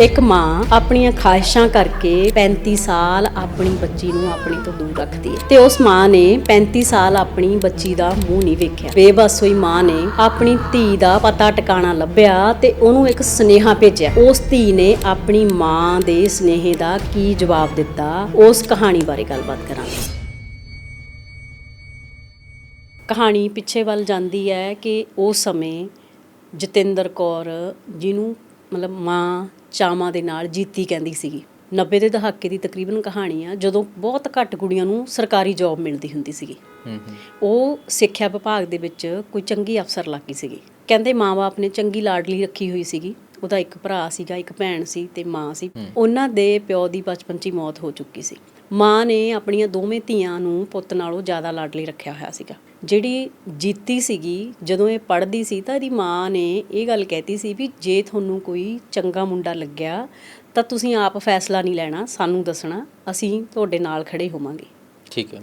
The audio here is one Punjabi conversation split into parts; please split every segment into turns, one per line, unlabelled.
ਇੱਕ ਮਾਂ ਆਪਣੀਆਂ ਖਾਹਿਸ਼ਾਂ ਕਰਕੇ 35 ਸਾਲ ਆਪਣੀ ਬੱਚੀ ਨੂੰ ਆਪਣੀ ਤੋਂ ਦੂਰ ਰੱਖਦੀ ਹੈ। ਤੇ ਉਸ ਮਾਂ ਨੇ 35 ਸਾਲ ਆਪਣੀ ਬੱਚੀ ਦਾ ਮੂੰਹ ਨਹੀਂ ਵੇਖਿਆ। ਬੇਬਸ ਹੋਈ ਮਾਂ ਨੇ ਆਪਣੀ ਧੀ ਦਾ ਪਤਾ ਟਿਕਾਣਾ ਲੱਭਿਆ ਤੇ ਉਹਨੂੰ ਇੱਕ ਸੁਨੇਹਾ ਭੇਜਿਆ। ਉਸ ਧੀ ਨੇ ਆਪਣੀ ਮਾਂ ਦੇ ਸੁਨੇਹੇ ਦਾ ਕੀ ਜਵਾਬ ਦਿੱਤਾ? ਉਸ ਕਹਾਣੀ ਬਾਰੇ ਗੱਲਬਾਤ ਕਰਾਂਗੇ। ਕਹਾਣੀ ਪਿੱਛੇ ਵੱਲ ਜਾਂਦੀ ਹੈ ਕਿ ਉਸ ਸਮੇਂ ਜਤਿੰਦਰ ਕੌਰ ਜਿਹਨੂੰ ਮਤਲਬ ਮਾਂ ਚਾਵਾਂ ਦੇ ਨਾਲ ਜੀਤੀ ਕਹਿੰਦੀ ਸੀਗੀ। 90 ਦੇ ਦਹਾਕੇ ਦੀ ਤਕਰੀਬਨ ਕਹਾਣੀ ਆ ਜਦੋਂ ਬਹੁਤ ਘੱਟ ਕੁੜੀਆਂ ਨੂੰ ਸਰਕਾਰੀ ਜੌਬ ਮਿਲਦੀ ਹੁੰਦੀ ਸੀਗੀ।
ਹੂੰ ਹੂੰ।
ਉਹ ਸਿੱਖਿਆ ਵਿਭਾਗ ਦੇ ਵਿੱਚ ਕੋਈ ਚੰਗੀ ਅਫਸਰ ਲੱਗੀ ਸੀਗੀ। ਕਹਿੰਦੇ ਮਾਂ-ਬਾਪ ਨੇ ਚੰਗੀ ਲਾਡਲੀ ਰੱਖੀ ਹੋਈ ਸੀਗੀ। ਉਹਦਾ ਇੱਕ ਭਰਾ ਸੀਗਾ ਇੱਕ ਭੈਣ ਸੀ ਤੇ ਮਾਂ ਸੀ। ਉਹਨਾਂ ਦੇ ਪਿਓ ਦੀ ਬਚਪਨ 'ਚ ਹੀ ਮੌਤ ਹੋ ਚੁੱਕੀ ਸੀ। ਮਾਂ ਨੇ ਆਪਣੀਆਂ ਦੋਵੇਂ ਧੀਆਂ ਨੂੰ ਪੁੱਤ ਨਾਲੋਂ ਜ਼ਿਆਦਾ ਲਾਡਲੀ ਰੱਖਿਆ ਹੋਇਆ ਸੀਗਾ। ਜਿਹੜੀ ਜੀਤੀ ਸੀਗੀ ਜਦੋਂ ਇਹ ਪੜ੍ਹਦੀ ਸੀ ਤਾਂ ਇਹਦੀ ਮਾਂ ਨੇ ਇਹ ਗੱਲ ਕਹਿਤੀ ਸੀ ਵੀ ਜੇ ਤੁਹਾਨੂੰ ਕੋਈ ਚੰਗਾ ਮੁੰਡਾ ਲੱਗਿਆ ਤਾਂ ਤੁਸੀਂ ਆਪ ਫੈਸਲਾ ਨਹੀਂ ਲੈਣਾ ਸਾਨੂੰ ਦੱਸਣਾ ਅਸੀਂ ਤੁਹਾਡੇ ਨਾਲ ਖੜੇ ਹੋਵਾਂਗੇ।
ਠੀਕ ਹੈ।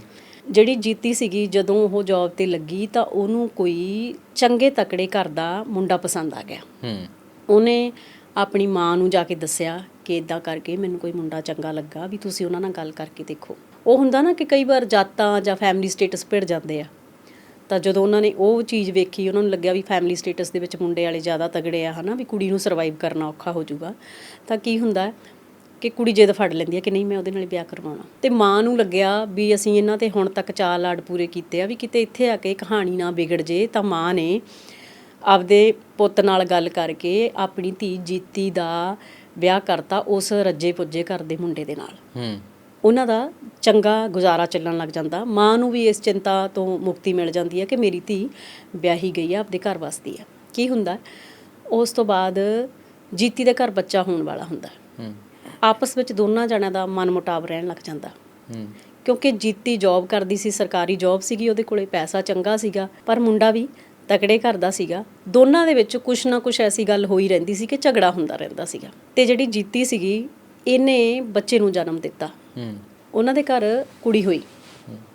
ਜਿਹੜੀ ਜੀਤੀ ਸੀਗੀ ਜਦੋਂ ਉਹ ਜੌਬ ਤੇ ਲੱਗੀ ਤਾਂ ਉਹਨੂੰ ਕੋਈ ਚੰਗੇ ਤਕੜੇ ਘਰ ਦਾ ਮੁੰਡਾ ਪਸੰਦ ਆ ਗਿਆ।
ਹੂੰ।
ਉਹਨੇ ਆਪਣੀ ਮਾਂ ਨੂੰ ਜਾ ਕੇ ਦੱਸਿਆ ਕਿ ਇਦਾਂ ਕਰਕੇ ਮੈਨੂੰ ਕੋਈ ਮੁੰਡਾ ਚੰਗਾ ਲੱਗਾ, ਵੀ ਤੁਸੀਂ ਉਹਨਾਂ ਨਾਲ ਗੱਲ ਕਰਕੇ ਦੇਖੋ। ਉਹ ਹੁੰਦਾ ਨਾ ਕਿ ਕਈ ਵਾਰ ਜਾਤਾਂ ਜਾਂ ਫੈਮਿਲੀ ਸਟੇਟਸ ਭਿੜ ਜਾਂਦੇ ਆ। ਤਾਂ ਜਦੋਂ ਉਹਨਾਂ ਨੇ ਉਹ ਚੀਜ਼ ਵੇਖੀ, ਉਹਨਾਂ ਨੂੰ ਲੱਗਿਆ ਵੀ ਫੈਮਿਲੀ ਸਟੇਟਸ ਦੇ ਵਿੱਚ ਮੁੰਡੇ ਵਾਲੇ ਜ਼ਿਆਦਾ ਤਗੜੇ ਆ, ਹਨਾ, ਵੀ ਕੁੜੀ ਨੂੰ ਸਰਵਾਈਵ ਕਰਨਾ ਔਖਾ ਹੋ ਜਾਊਗਾ। ਤਾਂ ਕੀ ਹੁੰਦਾ ਕਿ ਕੁੜੀ ਜਿੱਦ ਫੜ ਲੈਂਦੀ ਹੈ ਕਿ ਨਹੀਂ, ਮੈਂ ਉਹਦੇ ਨਾਲ ਵਿਆਹ ਕਰਵਾਉਣਾ। ਤੇ ਮਾਂ ਨੂੰ ਲੱਗਿਆ ਵੀ ਅਸੀਂ ਇਹਨਾਂ ਤੇ ਹੁਣ ਤੱਕ ਚਾਰ ਲਾਡ ਪੂਰੇ ਕੀਤੇ ਆ, ਵੀ ਕਿਤੇ ਇੱਥੇ ਆ ਕੇ ਕਹਾਣੀ ਨਾ ਵਿਗੜ ਜੇ, ਤਾਂ ਮਾਂ ਨੇ ਆਪਦੇ ਪੁੱਤ ਨਾਲ ਗੱਲ ਕਰਕੇ ਆਪਣੀ ਧੀ ਜੀਤੀ ਦਾ ਵਿਆਹ ਕਰਤਾ ਉਸ ਰੱਜੇ ਪੁੱਜੇ ਘਰ ਦੇ ਮੁੰਡੇ ਦੇ ਨਾਲ।
ਹੂੰ।
ਉਹਨਾਂ ਦਾ ਚੰਗਾ ਗੁਜ਼ਾਰਾ ਚੱਲਣ ਲੱਗ ਜਾਂਦਾ। ਮਾਂ ਨੂੰ ਵੀ ਇਸ ਚਿੰਤਾ ਤੋਂ ਮੁਕਤੀ ਮਿਲ ਜਾਂਦੀ ਹੈ ਕਿ ਮੇਰੀ ਧੀ ਵਿਆਹੀ ਗਈ ਆ ਆਪਦੇ ਘਰ ਵਸਦੀ ਆ। ਕੀ ਹੁੰਦਾ? ਉਸ ਤੋਂ ਬਾਅਦ ਜੀਤੀ ਦੇ ਘਰ ਬੱਚਾ ਹੋਣ ਵਾਲਾ ਹੁੰਦਾ।
ਹੂੰ।
ਆਪਸ ਵਿੱਚ ਦੋਨਾਂ ਜਣਿਆਂ ਦਾ ਮਨਮੁਟਾਵ ਰਹਿਣ ਲੱਗ ਜਾਂਦਾ।
ਹੂੰ।
ਕਿਉਂਕਿ ਜੀਤੀ ਜੌਬ ਕਰਦੀ ਸੀ ਸਰਕਾਰੀ ਜੌਬ ਸੀਗੀ ਉਹਦੇ ਕੋਲੇ ਪੈਸਾ ਚੰਗਾ ਸੀਗਾ ਪਰ ਮੁੰਡਾ ਵੀ ਤਕੜੇ ਘਰ ਦਾ ਸੀਗਾ ਦੋਨਾਂ ਦੇ ਵਿੱਚ ਕੁਛ ਨਾ ਕੁਛ ਐਸੀ ਗੱਲ ਹੋਈ ਰਹਿੰਦੀ ਸੀ ਕਿ ਝਗੜਾ ਹੁੰਦਾ ਰਹਿੰਦਾ ਸੀਗਾ। ਤੇ ਜਿਹੜੀ ਜੀਤੀ ਸੀਗੀ ਇਹਨੇ ਬੱਚੇ ਨੂੰ ਜਨਮ ਦਿੱਤਾ।
ਹੂੰ।
ਉਹਨਾਂ ਦੇ ਘਰ ਕੁੜੀ ਹੋਈ।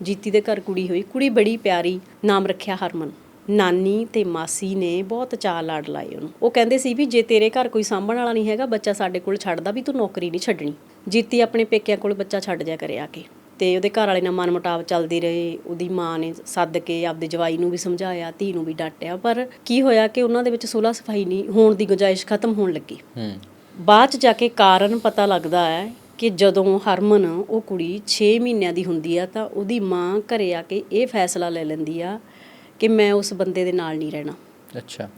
ਜੀਤੀ ਦੇ ਘਰ ਕੁੜੀ ਹੋਈ। ਕੁੜੀ ਬੜੀ ਪਿਆਰੀ ਨਾਮ ਰੱਖਿਆ ਹਰਮਨ। ਨਾਨੀ ਤੇ ਮਾਸੀ ਨੇ ਬਹੁਤ ਚਾਅ ਲਾਡ ਲਾਏ ਉਹਨੂੰ। ਉਹ ਕਹਿੰਦੇ ਸੀ ਵੀ ਜੇ ਤੇਰੇ ਘਰ ਕੋਈ ਸਾਂਭਣ ਵਾਲਾ ਨਹੀਂ ਹੈਗਾ ਬੱਚਾ ਸਾਡੇ ਕੋਲ ਛੱਡਦਾ ਵੀ ਤੂੰ ਨੌਕਰੀ ਨਹੀਂ ਛੱਡਣੀ। ਜੀਤੀ ਆਪਣੇ ਪੇਕਿਆਂ ਕੋਲ ਬੱਚਾ ਛੱਡ ਜਾ ਕਰੇ ਆ ਕੇ। ਤੇ ਉਹਦੇ ਘਰ ਵਾਲੇ ਨਾਲ ਮਨਮੁਟਾਵ ਚੱਲਦੀ ਰਹੇ ਉਹਦੀ ਮਾਂ ਨੇ ਸੱਦ ਕੇ ਆਪਦੇ ਜਵਾਈ ਨੂੰ ਵੀ ਸਮਝਾਇਆ ਧੀ ਨੂੰ ਵੀ ਡਾਂਟਿਆ ਪਰ ਕੀ ਹੋਇਆ ਕਿ ਉਹਨਾਂ ਦੇ ਵਿੱਚ ਸੁਲ੍ਹਾ ਸਫ਼ਾਈ ਨਹੀਂ ਹੋਣ ਦੀ ਗੁੰਜਾਇਸ਼ ਖਤਮ ਹੋਣ ਲੱਗੀ।
ਹੂੰ।
ਬਾਅਦ ਚ ਜਾ ਕੇ ਕਾਰਨ ਪਤਾ ਲੱਗਦਾ ਹੈ ਕਿ ਜਦੋਂ ਹਰਮਨ ਉਹ ਕੁੜੀ 6 ਮਹੀਨਿਆਂ ਦੀ ਹੁੰਦੀ ਆ ਤਾਂ ਉਹਦੀ ਮਾਂ ਘਰੇ ਆ ਕੇ ਇਹ ਫੈਸਲਾ ਲੈ ਲੈਂਦੀ ਆ ਕਿ ਮੈਂ ਉਸ ਬੰਦੇ ਦੇ ਨਾਲ ਨਹੀਂ ਰਹਿਣਾ।
ਅੱਛਾ।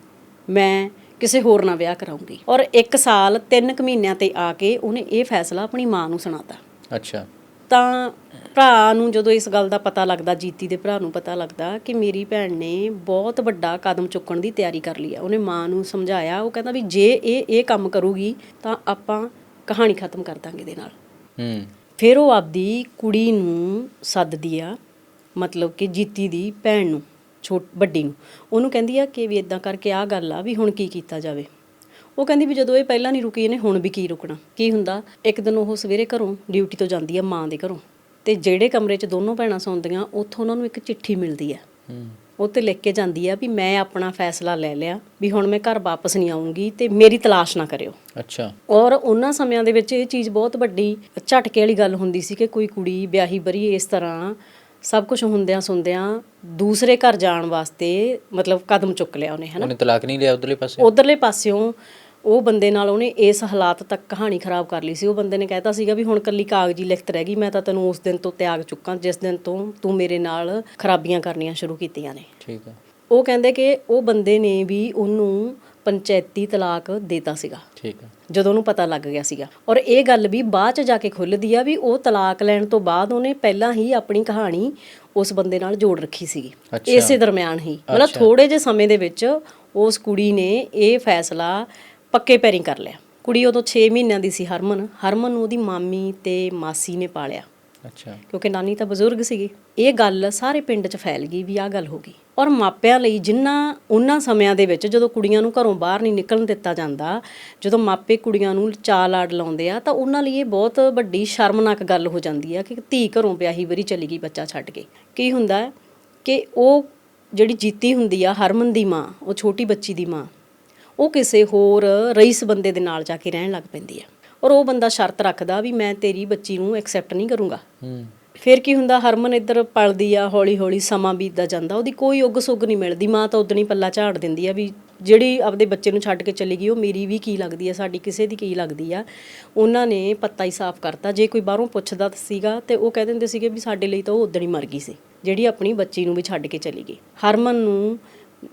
ਮੈਂ ਕਿਸੇ ਹੋਰ ਨਾਲ ਵਿਆਹ ਕਰਾਉਂਗੀ। ਔਰ 1 ਸਾਲ 3 ਕੁ ਮਹੀਨਿਆਂ ਤੇ ਆ ਕੇ ਉਹਨੇ ਇਹ ਫੈਸਲਾ ਆਪਣੀ ਮਾਂ ਨੂੰ ਸੁਣਾਤਾ।
ਅੱਛਾ।
ਤਾਂ ਭਰਾ ਨੂੰ ਜਦੋਂ ਇਸ ਗੱਲ ਦਾ ਪਤਾ ਲੱਗਦਾ ਜੀਤੀ ਦੇ ਭਰਾ ਨੂੰ ਪਤਾ ਲੱਗਦਾ ਕਿ ਮੇਰੀ ਭੈਣ ਨੇ ਬਹੁਤ ਵੱਡਾ ਕਦਮ ਚੁੱਕਣ ਦੀ ਤਿਆਰੀ ਕਰ ਲਈ ਆ ਉਹਨੇ ਮਾਂ ਨੂੰ ਸਮਝਾਇਆ ਉਹ ਕਹਿੰਦਾ ਵੀ ਜੇ ਇਹ ਇਹ ਕੰਮ ਕਰੂਗੀ ਤਾਂ ਆਪਾਂ ਕਹਾਣੀ ਖਤਮ ਕਰ ਦਾਂਗੇ ਇਹਦੇ ਨਾਲ।
ਹੂੰ।
ਫਿਰ ਉਹ ਆਪਦੀ ਕੁੜੀ ਨੂੰ ਸੱਦਦੀ ਆ ਮਤਲਬ ਕਿ ਜੀਤੀ ਦੀ ਭੈਣ ਨੂੰ ਛੋਟ ਵੱਡੀ ਨੂੰ। ਉਹਨੂੰ ਕਹਿੰਦੀ ਆ ਕਿ ਵੀ ਇਦਾਂ ਕਰਕੇ ਆ ਗੱਲ ਆ ਵੀ ਹੁਣ ਕੀ ਕੀਤਾ ਜਾਵੇ। ਉਹ ਕਹਿੰਦੀ ਵੀ ਜਦੋਂ ਇਹ ਪਹਿਲਾਂ ਨਹੀਂ ਰੁਕੀ ਇਹਨੇ ਹੁਣ ਵੀ ਕੀ ਰੁਕਣਾ? ਕੀ ਹੁੰਦਾ? ਇੱਕ ਦਿਨ ਉਹ ਸਵੇਰੇ ਘਰੋਂ ਡਿਊਟੀ ਤੋਂ ਜਾਂਦੀ ਆ ਮਾਂ ਦੇ ਘਰੋਂ। ਤੇ ਜਿਹੜੇ ਕਮਰੇ 'ਚ ਦੋਨੋਂ ਭੈਣਾਂ ਸੌਂਦੀਆਂ ਉੱਥੋਂ ਉਹਨਾਂ ਨੂੰ ਇੱਕ ਚਿੱਠੀ ਮਿਲਦੀ ਆ।
ਹੂੰ।
ਉਹ ਤੇ ਲਿਖ ਕੇ ਜਾਂਦੀ ਆ ਵੀ ਮੈਂ ਆਪਣਾ ਫੈਸਲਾ ਲੈ ਲਿਆ ਵੀ ਹੁਣ ਮੈਂ ਘਰ ਵਾਪਸ ਨਹੀਂ ਆਉਂਗੀ ਤੇ ਮੇਰੀ ਤਲਾਸ਼ ਨਾ ਕਰਿਓ।
ਅੱਛਾ।
ਔਰ ਉਹਨਾਂ ਸਮਿਆਂ ਦੇ ਵਿੱਚ ਇਹ ਚੀਜ਼ ਬਹੁਤ ਵੱਡੀ ਝਟਕੇ ਵਾਲੀ ਗੱਲ ਹੁੰਦੀ ਸੀ ਕਿ ਕੋਈ ਕੁੜੀ ਵਿਆਹੀ ਬਰੀ ਇਸ ਤਰ੍ਹਾਂ ਸਭ ਕੁਝ ਹੁੰਦਿਆਂ ਸੁਣਦਿਆਂ ਦੂਸਰੇ ਘਰ ਜਾਣ ਵਾਸਤੇ ਮਤਲਬ ਕਦਮ ਚੁੱਕ ਲਿਆ ਉਹਨੇ ਹਨਾ?
ਉਹਨੇ ਤਲਾਕ ਨਹੀਂ ਲਿਆ ਉਧਰਲੇ ਪਾਸੇ?
ਉਧਰਲੇ ਪਾਸਿਓਂ ਉਹ ਬੰਦੇ ਨਾਲ ਉਹਨੇ ਇਸ ਹਾਲਾਤ ਤੱਕ ਕਹਾਣੀ ਖਰਾਬ ਕਰ ਲਈ ਸੀ। ਉਹ ਬੰਦੇ ਨੇ ਕਹਿਤਾ ਸੀਗਾ ਵੀ ਹੁਣ ਕੱਲੀ ਕਾਗਜ਼ੀ ਲਿਖਤ ਰਹਿ ਗਈ ਮੈਂ ਤਾਂ ਤੈਨੂੰ ਉਸ ਦਿਨ ਤੋਂ ਤਿਆਗ ਚੁੱਕਾਂ ਜਿਸ ਦਿਨ ਤੋਂ ਤੂੰ ਮੇਰੇ ਨਾਲ ਖਰਾਬੀਆਂ ਕਰਨੀਆਂ ਸ਼ੁਰੂ ਕੀਤੀਆਂ ਨੇ।
ਠੀਕ ਹੈ।
ਉਹ ਕਹਿੰਦੇ ਕਿ ਉਹ ਬੰਦੇ ਨੇ ਵੀ ਉਹਨੂੰ ਪੰਚਾਇਤੀ ਤਲਾਕ ਦੇਤਾ ਸੀਗਾ।
ਠੀਕ ਹੈ।
ਜਦੋਂ ਉਹਨੂੰ ਪਤਾ ਲੱਗ ਗਿਆ ਸੀਗਾ। ਔਰ ਇਹ ਗੱਲ ਵੀ ਬਾਅਦ ਚ ਜਾ ਕੇ ਖੁੱਲਦੀ ਆ ਵੀ ਉਹ ਤਲਾਕ ਲੈਣ ਤੋਂ ਬਾਅਦ ਉਹਨੇ ਪਹਿਲਾਂ ਹੀ ਆਪਣੀ ਕਹਾਣੀ ਉਸ ਬੰਦੇ ਨਾਲ ਜੋੜ ਰੱਖੀ ਸੀਗੀ। ਇਸੇ ਦਰਮਿਆਨ ਹੀ। ਮਤਲਬ ਥੋੜੇ ਜਿਹੇ ਸਮੇਂ ਦੇ ਵਿੱਚ ਉਸ ਕੁੜੀ ਨੇ ਇਹ ਫੈਸਲਾ ਪੱਕੇ ਪੈਰੀਂ ਕਰ ਲਿਆ। ਕੁੜੀ ਉਦੋਂ 6 ਮਹੀਨਿਆਂ ਦੀ ਸੀ ਹਰਮਨ। ਹਰਮਨ ਨੂੰ ਉਹਦੀ ਮਾਮੀ ਤੇ ਮਾਸੀ ਨੇ ਪਾਲਿਆ।
ਅੱਛਾ।
ਕਿਉਂਕਿ ਨਾਨੀ ਤਾਂ ਬਜ਼ੁਰਗ ਸੀਗੀ। ਇਹ ਗੱਲ ਸਾਰੇ ਪਿੰਡ 'ਚ ਫੈਲ ਗਈ ਵੀ ਆਹ ਗੱਲ ਹੋ ਗਈ। ਔਰ ਮਾਪਿਆਂ ਲਈ ਜਿੰਨਾ ਉਹਨਾਂ ਸਮਿਆਂ ਦੇ ਵਿੱਚ ਜਦੋਂ ਕੁੜੀਆਂ ਨੂੰ ਘਰੋਂ ਬਾਹਰ ਨਹੀਂ ਨਿਕਲਣ ਦਿੱਤਾ ਜਾਂਦਾ ਜਦੋਂ ਮਾਪੇ ਕੁੜੀਆਂ ਨੂੰ ਚਾਲ ਆੜ ਲਾਉਂਦੇ ਆ ਤਾਂ ਉਹਨਾਂ ਲਈ ਇਹ ਬਹੁਤ ਵੱਡੀ ਸ਼ਰਮਨਾਕ ਗੱਲ ਹੋ ਜਾਂਦੀ ਆ ਕਿ ਧੀ ਘਰੋਂ ਵਿਆਹੀ ਵਰੀ ਚਲੀ ਗਈ ਬੱਚਾ ਛੱਡ ਕੇ। ਕੀ ਹੁੰਦਾ ਕਿ ਉਹ ਜਿਹੜੀ ਜੀਤੀ ਹੁੰਦੀ ਆ ਹਰਮਨ ਦੀ ਮਾਂ ਉਹ ਛੋਟੀ ਬੱਚੀ ਦੀ ਮਾਂ ਉਹ ਕਿਸੇ ਹੋਰ ਰਈਸ ਬੰਦੇ ਦੇ ਨਾਲ ਜਾ ਕੇ ਰਹਿਣ ਲੱਗ ਪੈਂਦੀ ਆ। ਔਰ ਉਹ ਬੰਦਾ ਸ਼ਰਤ ਰੱਖਦਾ ਵੀ ਮੈਂ ਤੇਰੀ ਬੱਚੀ ਨੂੰ ਐਕਸੈਪਟ ਨਹੀਂ ਕਰੂੰਗਾ।
ਹੂੰ।
ਫਿਰ ਕੀ ਹੁੰਦਾ ਹਰਮਨ ਇੱਧਰ ਪਲਦੀ ਆ ਹੌਲੀ ਹੌਲੀ ਸਮਾਂ ਬੀਤਦਾ ਜਾਂਦਾ ਉਹਦੀ ਕੋਈ ਉੱਗ ਸੁੱਗ ਨਹੀਂ ਮਿਲਦੀ ਮਾਂ ਤਾਂ ਉਦਣੀ ਪੱਲਾ ਝਾੜ ਦਿੰਦੀ ਆ ਵੀ ਜਿਹੜੀ ਆਪਦੇ ਬੱਚੇ ਨੂੰ ਛੱਡ ਕੇ ਚਲੀ ਗਈ ਉਹ ਮੇਰੀ ਵੀ ਕੀ ਲੱਗਦੀ ਆ ਸਾਡੀ ਕਿਸੇ ਦੀ ਕੀ ਲੱਗਦੀ ਆ। ਉਹਨਾਂ ਨੇ ਪੱਤਾ ਹੀ ਸਾਫ਼ ਕਰਤਾ ਜੇ ਕੋਈ ਬਾਹਰੋਂ ਪੁੱਛਦਾ ਸੀਗਾ ਤੇ ਉਹ ਕਹਿ ਦਿੰਦੇ ਸੀਗੇ ਵੀ ਸਾਡੇ ਲਈ ਤਾਂ ਉਹ ਉਦਣੀ ਮਰ ਗਈ ਸੀ ਜਿਹੜੀ ਆਪਣੀ ਬੱਚੀ ਨੂੰ ਵੀ ਛੱਡ ਕੇ ਚਲੀ ਗਈ। ਹਰਮਨ ਨੂੰ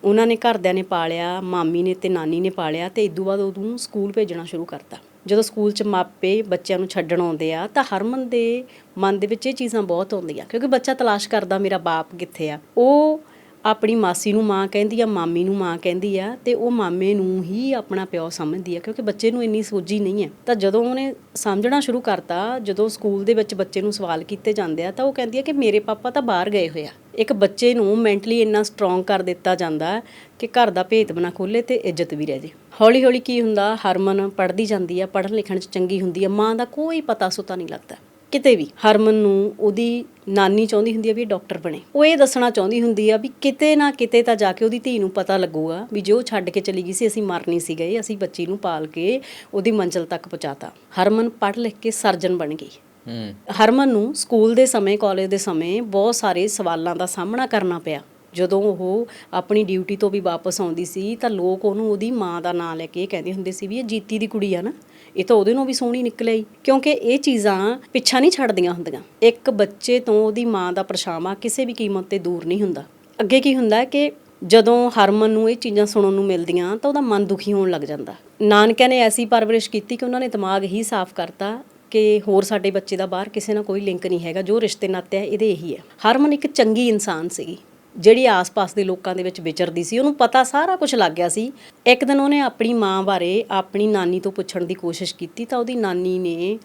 ਉਹਨਾਂ ਨੇ ਘਰਦਿਆਂ ਨੇ ਪਾਲਿਆ, ਮਾਮੀ ਨੇ ਤੇ ਨਾਨੀ ਨੇ ਪਾਲਿਆ ਤੇ ਇਦੋਂ ਬਾਅਦ ਉਹਨੂੰ ਸਕੂਲ ਭੇਜਣਾ ਸ਼ੁਰੂ ਕਰਤਾ। ਜਦੋਂ ਸਕੂਲ 'ਚ ਮਾਪੇ ਬੱਚਿਆਂ ਨੂੰ ਛੱਡਣ ਆਉਂਦੇ ਆ, ਤਾਂ ਹਰਮਨ ਦੇ ਮਨ ਦੇ ਵਿੱਚ ਇਹ ਚੀਜ਼ਾਂ ਬਹੁਤ ਆਉਂਦੀਆਂ, ਕਿਉਂਕਿ ਬੱਚਾ ਤਲਾਸ਼ ਕਰਦਾ, ਮੇਰਾ ਬਾਪ ਕਿੱਥੇ ਆ? ਉਹ ਆਪਣੀ ਮਾਸੀ ਨੂੰ ਮਾਂ ਕਹਿੰਦੀ ਆ, ਮਾਮੀ ਨੂੰ ਮਾਂ ਕਹਿੰਦੀ ਆ ਤੇ ਉਹ ਮਾਮੇ ਨੂੰ ਹੀ ਆਪਣਾ ਪਿਓ ਸਮਝਦੀ ਆ ਕਿਉਂਕਿ ਬੱਚੇ ਨੂੰ ਇੰਨੀ ਸੋਝੀ ਨਹੀਂ ਹੈ। ਤਾਂ ਜਦੋਂ ਉਹਨੇ ਸਮਝਣਾ ਸ਼ੁਰੂ ਕਰਤਾ, ਜਦੋਂ ਸਕੂਲ ਦੇ ਵਿੱਚ ਬੱਚੇ ਨੂੰ ਸਵਾਲ ਕੀਤੇ ਜਾਂਦੇ ਆ, ਤਾਂ ਉਹ ਕਹਿੰਦੀ ਆ ਕਿ ਮੇਰੇ ਪਾਪਾ ਤਾਂ ਬਾਹਰ ਗਏ ਹੋਏ ਆ। ਇੱਕ ਬੱਚੇ ਨੂੰ ਮੈਂਟਲੀ ਇੰਨਾ ਸਟਰੋਂਗ ਕਰ ਦਿੱਤਾ ਜਾਂਦਾ ਕਿ ਘਰ ਦਾ ਭੇਤ ਬਣਾ ਖੋਲੇ ਤੇ ਇੱਜ਼ਤ ਵੀ ਰਹਿ ਜੇ। ਹੌਲੀ ਹੌਲੀ ਕੀ ਹੁੰਦਾ, ਹਰਮਨ ਪੜ੍ਹਦੀ ਜਾਂਦੀ ਆ ਪੜ੍ਹਨ ਲਿਖਣ 'ਚ ਚੰਗੀ ਹੁੰਦੀ ਆ, ਮਾਂ ਦਾ ਕੋਈ ਪਤਾ ਸੁਤਾ ਨਹੀਂ ਲੱਗਦਾ। ਕਿਤੇ ਵੀ ਹਰਮਨ ਨੂੰ ਉਹਦੀ ਨਾਨੀ ਚਾਹੁੰਦੀ ਹੁੰਦੀ ਆ ਵੀ ਇਹ ਡਾਕਟਰ ਬਣੇ। ਉਹ ਇਹ ਦੱਸਣਾ ਚਾਹੁੰਦੀ ਹੁੰਦੀ ਆ ਵੀ ਕਿਤੇ ਨਾ ਕਿਤੇ ਤਾਂ ਜਾ ਕੇ ਉਹਦੀ ਧੀ ਨੂੰ ਪਤਾ ਲੱਗੂਗਾ ਵੀ ਜੋ ਛੱਡ ਕੇ ਚਲੀ ਗਈ ਸੀ ਅਸੀਂ ਮਰਨੀ ਸੀ ਗਏ ਅਸੀਂ ਬੱਚੀ ਨੂੰ ਪਾਲ ਕੇ ਉਹਦੀ ਮੰਜ਼ਿਲ ਤੱਕ ਪਹੁੰਚਾਤਾ। ਹਰਮਨ ਪੜ੍ਹ ਲਿਖ ਕੇ ਸਰਜਨ ਬਣ ਗਈ।
ਹੂੰ।
ਹਰਮਨ ਨੂੰ ਸਕੂਲ ਦੇ ਸਮੇਂ ਕਾਲਜ ਦੇ ਸਮੇਂ ਬਹੁਤ ਸਾਰੇ ਸਵਾਲਾਂ ਦਾ ਸਾਹਮਣਾ ਕਰਨਾ ਪਿਆ। ਜਦੋਂ ਉਹ ਆਪਣੀ ਡਿਊਟੀ ਤੋਂ ਵੀ ਵਾਪਸ ਆਉਂਦੀ ਸੀ ਤਾਂ ਲੋਕ ਉਹਨੂੰ ਉਹਦੀ ਮਾਂ ਦਾ ਨਾਂ ਲੈ ਕੇ ਕਹਿੰਦੇ ਹੁੰਦੇ ਸੀ ਵੀ ਇਹ ਜੀਤੀ ਦੀ ਕੁੜੀ ਆ ਨਾ। ਇਹ ਤਾਂ ਉਹਦੇ ਨੂੰ ਵੀ ਸੋਹਣੀ ਨਿਕਲ ਆਈ ਕਿਉਂਕਿ ਇਹ ਚੀਜ਼ਾਂ ਪਿੱਛਾ ਨਹੀਂ ਛੱਡਦੀਆਂ ਹੁੰਦੀਆਂ। ਇੱਕ ਬੱਚੇ ਤੋਂ ਉਹਦੀ ਮਾਂ ਦਾ ਪਰਛਾਵਾਂ ਕਿਸੇ ਵੀ ਕੀਮਤ ਤੇ ਦੂਰ ਨਹੀਂ ਹੁੰਦਾ। ਅੱਗੇ ਕੀ ਹੁੰਦਾ ਕਿ ਜਦੋਂ ਹਰਮਨ ਨੂੰ ਇਹ ਚੀਜ਼ਾਂ ਸੁਣਨ ਨੂੰ ਮਿਲਦੀਆਂ ਤਾਂ ਉਹਦਾ ਮਨ ਦੁਖੀ ਹੋਣ ਲੱਗ ਜਾਂਦਾ। ਨਾਨਕਿਆਂ ਨੇ ਐਸੀ ਪਰਵਰਿਸ਼ ਕੀਤੀ ਕਿ ਉਹਨਾਂ ਨੇ ਦਿਮਾਗ ਹੀ ਸਾਫ਼ ਕਰਤਾ ਕਿ ਹੋਰ ਸਾਡੇ ਬੱਚੇ ਦਾ ਬਾਹਰ ਕਿਸੇ ਨਾਲ ਕੋਈ ਲਿੰਕ ਨਹੀਂ ਹੈਗਾ। ਜੋ ਰਿਸ਼ਤੇ ਨਾਤੇ ਹੈ ਇਹਦੇ ਇਹੀ ਹੈ ਹਰਮਨ ਇੱਕ ਚੰਗੀ ਇਨਸਾਨ ਸੀਗੀ। ਜਿਹੜੀ ਆਸ-ਪਾਸ ਦੇ ਲੋਕਾਂ ਦੇ ਵਿੱਚ ਵਿਚਰਦੀ ਸੀ, ਉਹਨੂੰ ਪਤਾ ਸਾਰਾ ਕੁਝ ਲੱਗ ਗਿਆ ਸੀ। ਇੱਕ ਦਿਨ ਉਹਨੇ ਆਪਣੀ ਮਾਂ ਬਾਰੇ ਆਪਣੀ ਨਾਨੀ ਤੋਂ ਪੁੱਛਣ ਦੀ ਕੋਸ਼ਿਸ਼ ਕੀਤੀ ਤਾਂ ਉਹਦੀ ਨਾਨੀ ਨੇ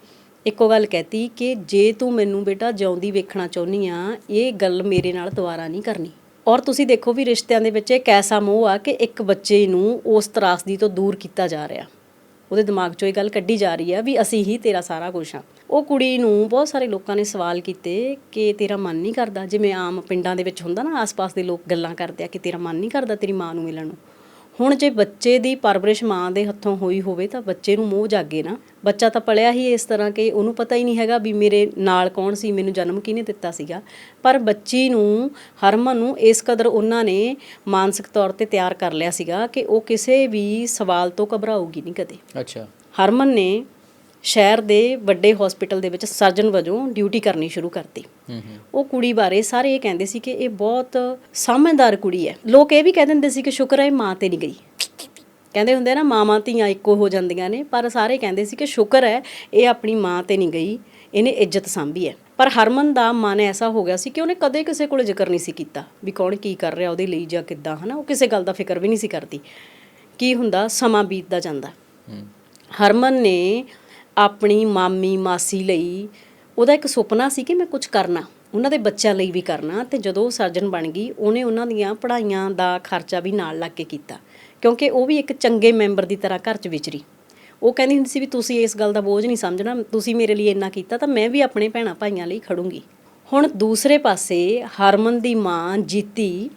ਇੱਕੋ ਗੱਲ ਕਹਿਤੀ ਕਿ ਜੇ ਤੂੰ ਮੈਨੂੰ ਬੇਟਾ ਜਿਉਂਦੀ ਵੇਖਣਾ ਚਾਹੁੰਨੀ ਆ, ਇਹ ਗੱਲ ਮੇਰੇ ਨਾਲ ਦੁਬਾਰਾ ਨਹੀਂ ਕਰਨੀ। ਔਰ ਤੁਸੀਂ ਦੇਖੋ ਵੀ ਰਿਸ਼ਤਿਆਂ ਦੇ ਵਿੱਚ ਇੱਕ ਐਸਾ ਮੋਹ ਆ ਕਿ ਇੱਕ ਬੱਚੇ ਨੂੰ ਉਸ ਤਰਾਸਦੀ ਤੋਂ ਦੂਰ ਕੀਤਾ ਜਾ ਰਿਹਾ। ਉਹਦੇ ਦਿਮਾਗ 'ਚੋਂ ਇਹ ਗੱਲ ਕੱਢੀ ਜਾ ਰਹੀ ਆ ਵੀ ਅਸੀਂ ਹੀ ਤੇਰਾ ਸਾਰਾ ਕੁਝ ਆ। ਉਹ ਕੁੜੀ ਨੂੰ ਬਹੁਤ ਸਾਰੇ ਲੋਕਾਂ ਨੇ ਸਵਾਲ ਕੀਤੇ ਕਿ ਤੇਰਾ ਮਨ ਨਹੀਂ ਕਰਦਾ। ਜਿਵੇਂ ਆਮ ਪਿੰਡਾਂ ਦੇ ਵਿੱਚ ਹੁੰਦਾ ਨਾ, ਆਸ-ਪਾਸ ਦੇ ਲੋਕ ਗੱਲਾਂ ਕਰਦੇ ਆ ਕਿ ਤੇਰਾ ਮਨ ਨਹੀਂ ਕਰਦਾ ਤੇਰੀ ਮਾਂ ਨੂੰ ਮਿਲਣ ਨੂੰ। ਹੁਣ ਜੇ ਬੱਚੇ ਦੀ ਪਰਵਰਿਸ਼ ਮਾਂ ਦੇ ਹੱਥੋਂ ਹੋਈ ਹੋਵੇ ਤਾਂ ਬੱਚੇ ਨੂੰ ਮੋਹ ਜਾਗੇ ਨਾ। ਬੱਚਾ ਤਾਂ ਪਲਿਆ ਹੀ ਇਸ ਤਰ੍ਹਾਂ ਕਿ ਉਹਨੂੰ ਪਤਾ ਹੀ ਨਹੀਂ ਹੈਗਾ ਵੀ ਮੇਰੇ ਨਾਲ ਕੌਣ ਸੀ ਮੈਨੂੰ ਜਨਮ ਕਿਹਨੇ ਦਿੱਤਾ ਸੀਗਾ। ਪਰ ਬੱਚੀ ਨੂੰ ਹਰਮਨ ਨੂੰ ਇਸ ਕਦਰ ਉਹਨਾਂ ਨੇ ਮਾਨਸਿਕ ਤੌਰ ਤੇ ਤਿਆਰ ਕਰ ਲਿਆ ਸੀਗਾ ਕਿ ਉਹ ਕਿਸੇ ਵੀ ਸਵਾਲ ਤੋਂ ਘਬਰਾਊਗੀ ਨਹੀਂ ਕਦੇ।
ਅੱਛਾ।
ਹਰਮਨ ਨੇ ਸ਼ਹਿਰ ਦੇ ਵੱਡੇ ਹਸਪੀਟਲ ਦੇ ਵਿੱਚ ਸਰਜਨ ਵਜੋਂ ਡਿਊਟੀ ਕਰਨੀ ਸ਼ੁਰੂ ਕਰਤੀ। ਉਹ ਕੁੜੀ ਬਾਰੇ ਸਾਰੇ ਇਹ ਕਹਿੰਦੇ ਸੀ ਕਿ ਇਹ ਬਹੁਤ ਸਮਝਦਾਰ ਕੁੜੀ ਹੈ। ਲੋਕ ਇਹ ਵੀ ਕਹਿ ਦਿੰਦੇ ਸੀ ਕਿ ਸ਼ੁਕਰ ਹੈ ਮਾਂ ਤੇ ਨਹੀਂ ਗਈ। ਕਹਿੰਦੇ ਹੁੰਦੇ ਨਾ ਮਾਵਾਂ ਧੀਆਂ ਇੱਕੋ ਹੋ ਜਾਂਦੀਆਂ ਨੇ ਪਰ ਸਾਰੇ ਕਹਿੰਦੇ ਸੀ ਕਿ ਸ਼ੁਕਰ ਹੈ ਇਹ ਆਪਣੀ ਮਾਂ ਤੇ ਨਹੀਂ ਗਈ ਇਹਨੇ ਇੱਜ਼ਤ ਸੰਭੀ ਹੈ। ਪਰ ਹਰਮਨ ਦਾ ਮਨ ਐਸਾ ਹੋ ਗਿਆ ਸੀ ਕਿ ਉਹਨੇ ਕਦੇ ਕਿਸੇ ਕੋਲ ਜ਼ਿਕਰ ਨਹੀਂ ਸੀ ਕੀਤਾ ਵੀ ਕੌਣ ਕੀ ਕਰ ਰਿਹਾ ਉਹਦੇ ਲਈ ਜਾਂ ਕਿੱਦਾਂ ਹਨਾ? ਉਹ ਕਿਸੇ ਗੱਲ ਦਾ ਫਿਕਰ ਵੀ ਨਹੀਂ ਸੀ ਕਰਦੀ। ਕੀ ਹੁੰਦਾ ਸਮਾਂ ਬੀਤਦਾ ਜਾਂਦਾ। ਹਰਮਨ ਨੇ ਆਪਣੀ ਮਾਮੀ, ਮਾਸੀ ਲਈ ਉਹਦਾ ਇੱਕ ਸੁਪਨਾ ਸੀ ਕਿ ਮੈਂ ਕੁਝ ਕਰਨਾ, ਉਹਨਾਂ ਦੇ ਬੱਚਿਆਂ ਲਈ ਵੀ ਕਰਨਾ ਤੇ ਜਦੋਂ ਉਹ ਸਰਜਨ ਬਣ ਗਈ, ਉਹਨੇ ਉਹਨਾਂ ਦੀਆਂ ਪੜ੍ਹਾਈਆਂ ਦਾ ਖਰਚਾ ਵੀ ਨਾਲ ਲੱਗ ਕੇ ਕੀਤਾ, ਕਿਉਂਕਿ ਉਹ ਵੀ ਇੱਕ ਚੰਗੇ ਮੈਂਬਰ ਦੀ ਤਰ੍ਹਾਂ ਘਰ 'ਚ ਵਿਚਰੀ ਉਹ ਕਹਿੰਦੀ ਹੁੰਦੀ ਸੀ ਵੀ ਤੁਸੀਂ ਇਸ ਗੱਲ ਦਾ ਬੋਝ ਨਹੀਂ ਸਮਝਣਾ, ਤੁਸੀਂ ਮੇਰੇ ਲਈ ਇੰਨਾ ਕੀਤਾ ਤਾਂ ਮੈਂ ਵੀ ਆਪਣੇ ਭੈਣਾਂ ਭਾਈਆਂ ਲਈ ਖੜੂੰਗੀ। ਹੁਣ ਦੂਸਰੇ ਪਾਸੇ ਹਰਮਨ ਦੀ ਮਾਂ ਜੀਤੀ,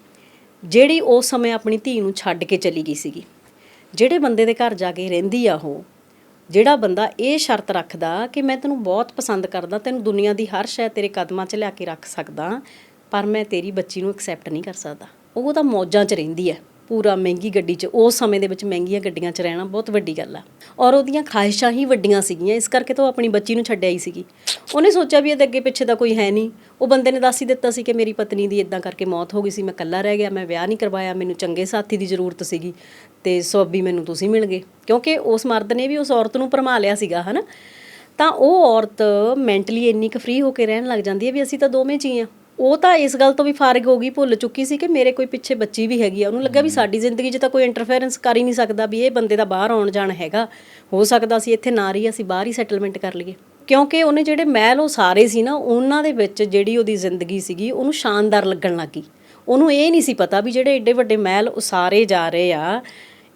ਜਿਹੜੀ ਉਸ ਸਮੇਂ ਆਪਣੀ ਧੀ ਨੂੰ ਛੱਡ ਕੇ ਚਲੀ ਗਈ ਸੀਗੀ, ਜਿਹੜੇ ਬੰਦੇ ਦੇ ਘਰ ਜਾ ਕੇ ਰਹਿੰਦੀ ਆ ਉਹ ਜਿਹੜਾ ਬੰਦਾ ਇਹ ਸ਼ਰਤ ਰੱਖਦਾ ਕਿ ਮੈਂ ਤੈਨੂੰ ਬਹੁਤ ਪਸੰਦ ਕਰਦਾ, ਤੈਨੂੰ ਦੁਨੀਆ ਦੀ ਹਰ ਸ਼ੈ ਤੇਰੇ ਕਦਮਾਂ 'ਚ ਲਿਆ ਕੇ ਰੱਖ ਸਕਦਾ, ਪਰ ਮੈਂ ਤੇਰੀ ਬੱਚੀ ਨੂੰ ਐਕਸੈਪਟ ਨਹੀਂ ਕਰ ਸਕਦਾ। ਉਹ ਤਾਂ ਮੌਜਾਂ 'ਚ ਰਹਿੰਦੀ ਹੈ। ਪੂਰਾ ਮਹਿੰਗੀ ਗੱਡੀ 'ਚ, ਉਸ ਸਮੇਂ ਦੇ ਵਿੱਚ ਮਹਿੰਗੀਆਂ ਗੱਡੀਆਂ 'ਚ ਰਹਿਣਾ ਬਹੁਤ ਵੱਡੀ ਗੱਲ ਆ। ਔਰ ਉਹਦੀਆਂ ਖਾਹਿਸ਼ਾਂ ਹੀ ਵੱਡੀਆਂ ਸੀਗੀਆਂ, ਇਸ ਕਰਕੇ ਤਾਂ ਉਹ ਆਪਣੀ ਬੱਚੀ ਨੂੰ ਛੱਡਿਆ ਹੀ ਸੀਗੀ। ਉਹਨੇ ਸੋਚਿਆ ਵੀ ਇਹਦੇ ਅੱਗੇ ਪਿੱਛੇ ਦਾ ਕੋਈ ਹੈ ਨਹੀਂ। ਉਹ ਬੰਦੇ ਨੇ ਦੱਸ ਹੀ ਦਿੱਤਾ ਸੀ ਕਿ ਮੇਰੀ ਪਤਨੀ ਦੀ ਇਦਾਂ ਕਰਕੇ ਮੌਤ ਹੋ ਗਈ ਸੀ, ਮੈਂ ਇਕੱਲਾ ਰਹਿ ਗਿਆ, ਮੈਂ ਵਿਆਹ ਨਹੀਂ ਕਰਵਾਇਆ, ਮੈਨੂੰ ਚੰਗੇ ਸਾਥੀ ਦੀ ਜ਼ਰੂਰਤ ਸੀਗੀ। ਤੇ ਸੋਬੀ ਮੈਨੂੰ ਤੁਸੀਂ ਮਿਲ ਗਏ। ਕਿਉਂਕਿ ਉਸ ਮਰਦ ਨੇ ਵੀ ਉਸ ਔਰਤ ਨੂੰ ਭਰਮਾ ਲਿਆ ਸੀਗਾ ਹਨਾ? ਤਾਂ ਉਹ ਔਰਤ ਮੈਂਟਲੀ ਇੰਨੀ ਕੁ ਫ੍ਰੀ ਹੋ ਕੇ ਰਹਿਣ ਲੱਗ ਜਾਂਦੀ ਹੈ ਵੀ ਅਸੀਂ ਤਾਂ ਦੋਵੇਂ ਜੀ ਆ ਉਹ ਤਾਂ ਇਸ ਗੱਲ ਤੋਂ ਵੀ ਫਾਰਗ ਹੋ ਗਈ ਭੁੱਲ ਚੁੱਕੀ ਸੀ ਕਿ ਮੇਰੇ ਕੋਈ ਪਿੱਛੇ ਬੱਚੀ ਵੀ ਹੈਗੀ ਆ। ਉਹਨੂੰ ਲੱਗਾ ਵੀ ਸਾਡੀ ਜ਼ਿੰਦਗੀ 'ਚ ਤਾਂ ਕੋਈ ਇੰਟਰਫੇਰੈਂਸ ਕਰ ਹੀ ਨਹੀਂ ਸਕਦਾ ਵੀ ਇਹ ਬੰਦੇ ਦਾ ਬਾਹਰ ਆਉਣ ਜਾਣ ਹੈਗਾ। ਹੋ ਸਕਦਾ ਸੀ ਇੱਥੇ ਨਾ ਰਹੀ ਅਸੀਂ ਬਾਹਰ ਹੀ ਸੈਟਲਮੈਂਟ ਕਰ ਲਈਏ। ਕਿਉਂਕਿ ਉਹਨੇ ਜਿਹੜੇ ਮਹਿਲ ਉਹ ਸਾਰੇ ਸੀ ਨਾ ਉਹਨਾਂ ਦੇ ਵਿੱਚ ਜਿਹੜੀ ਉਹਦੀ ਜ਼ਿੰਦਗੀ ਸੀਗੀ ਉਹਨੂੰ ਸ਼ਾਨਦਾਰ ਲੱਗਣ ਲੱਗੀ ਉਹਨੂੰ ਇਹ ਨਹੀਂ ਸੀ ਪਤਾ ਵੀ ਜਿਹੜੇ ਏਡੇ ਵੱਡੇ ਮਹਿਲ ਉਸਾਰੇ ਜਾ ਰਹੇ ਆ।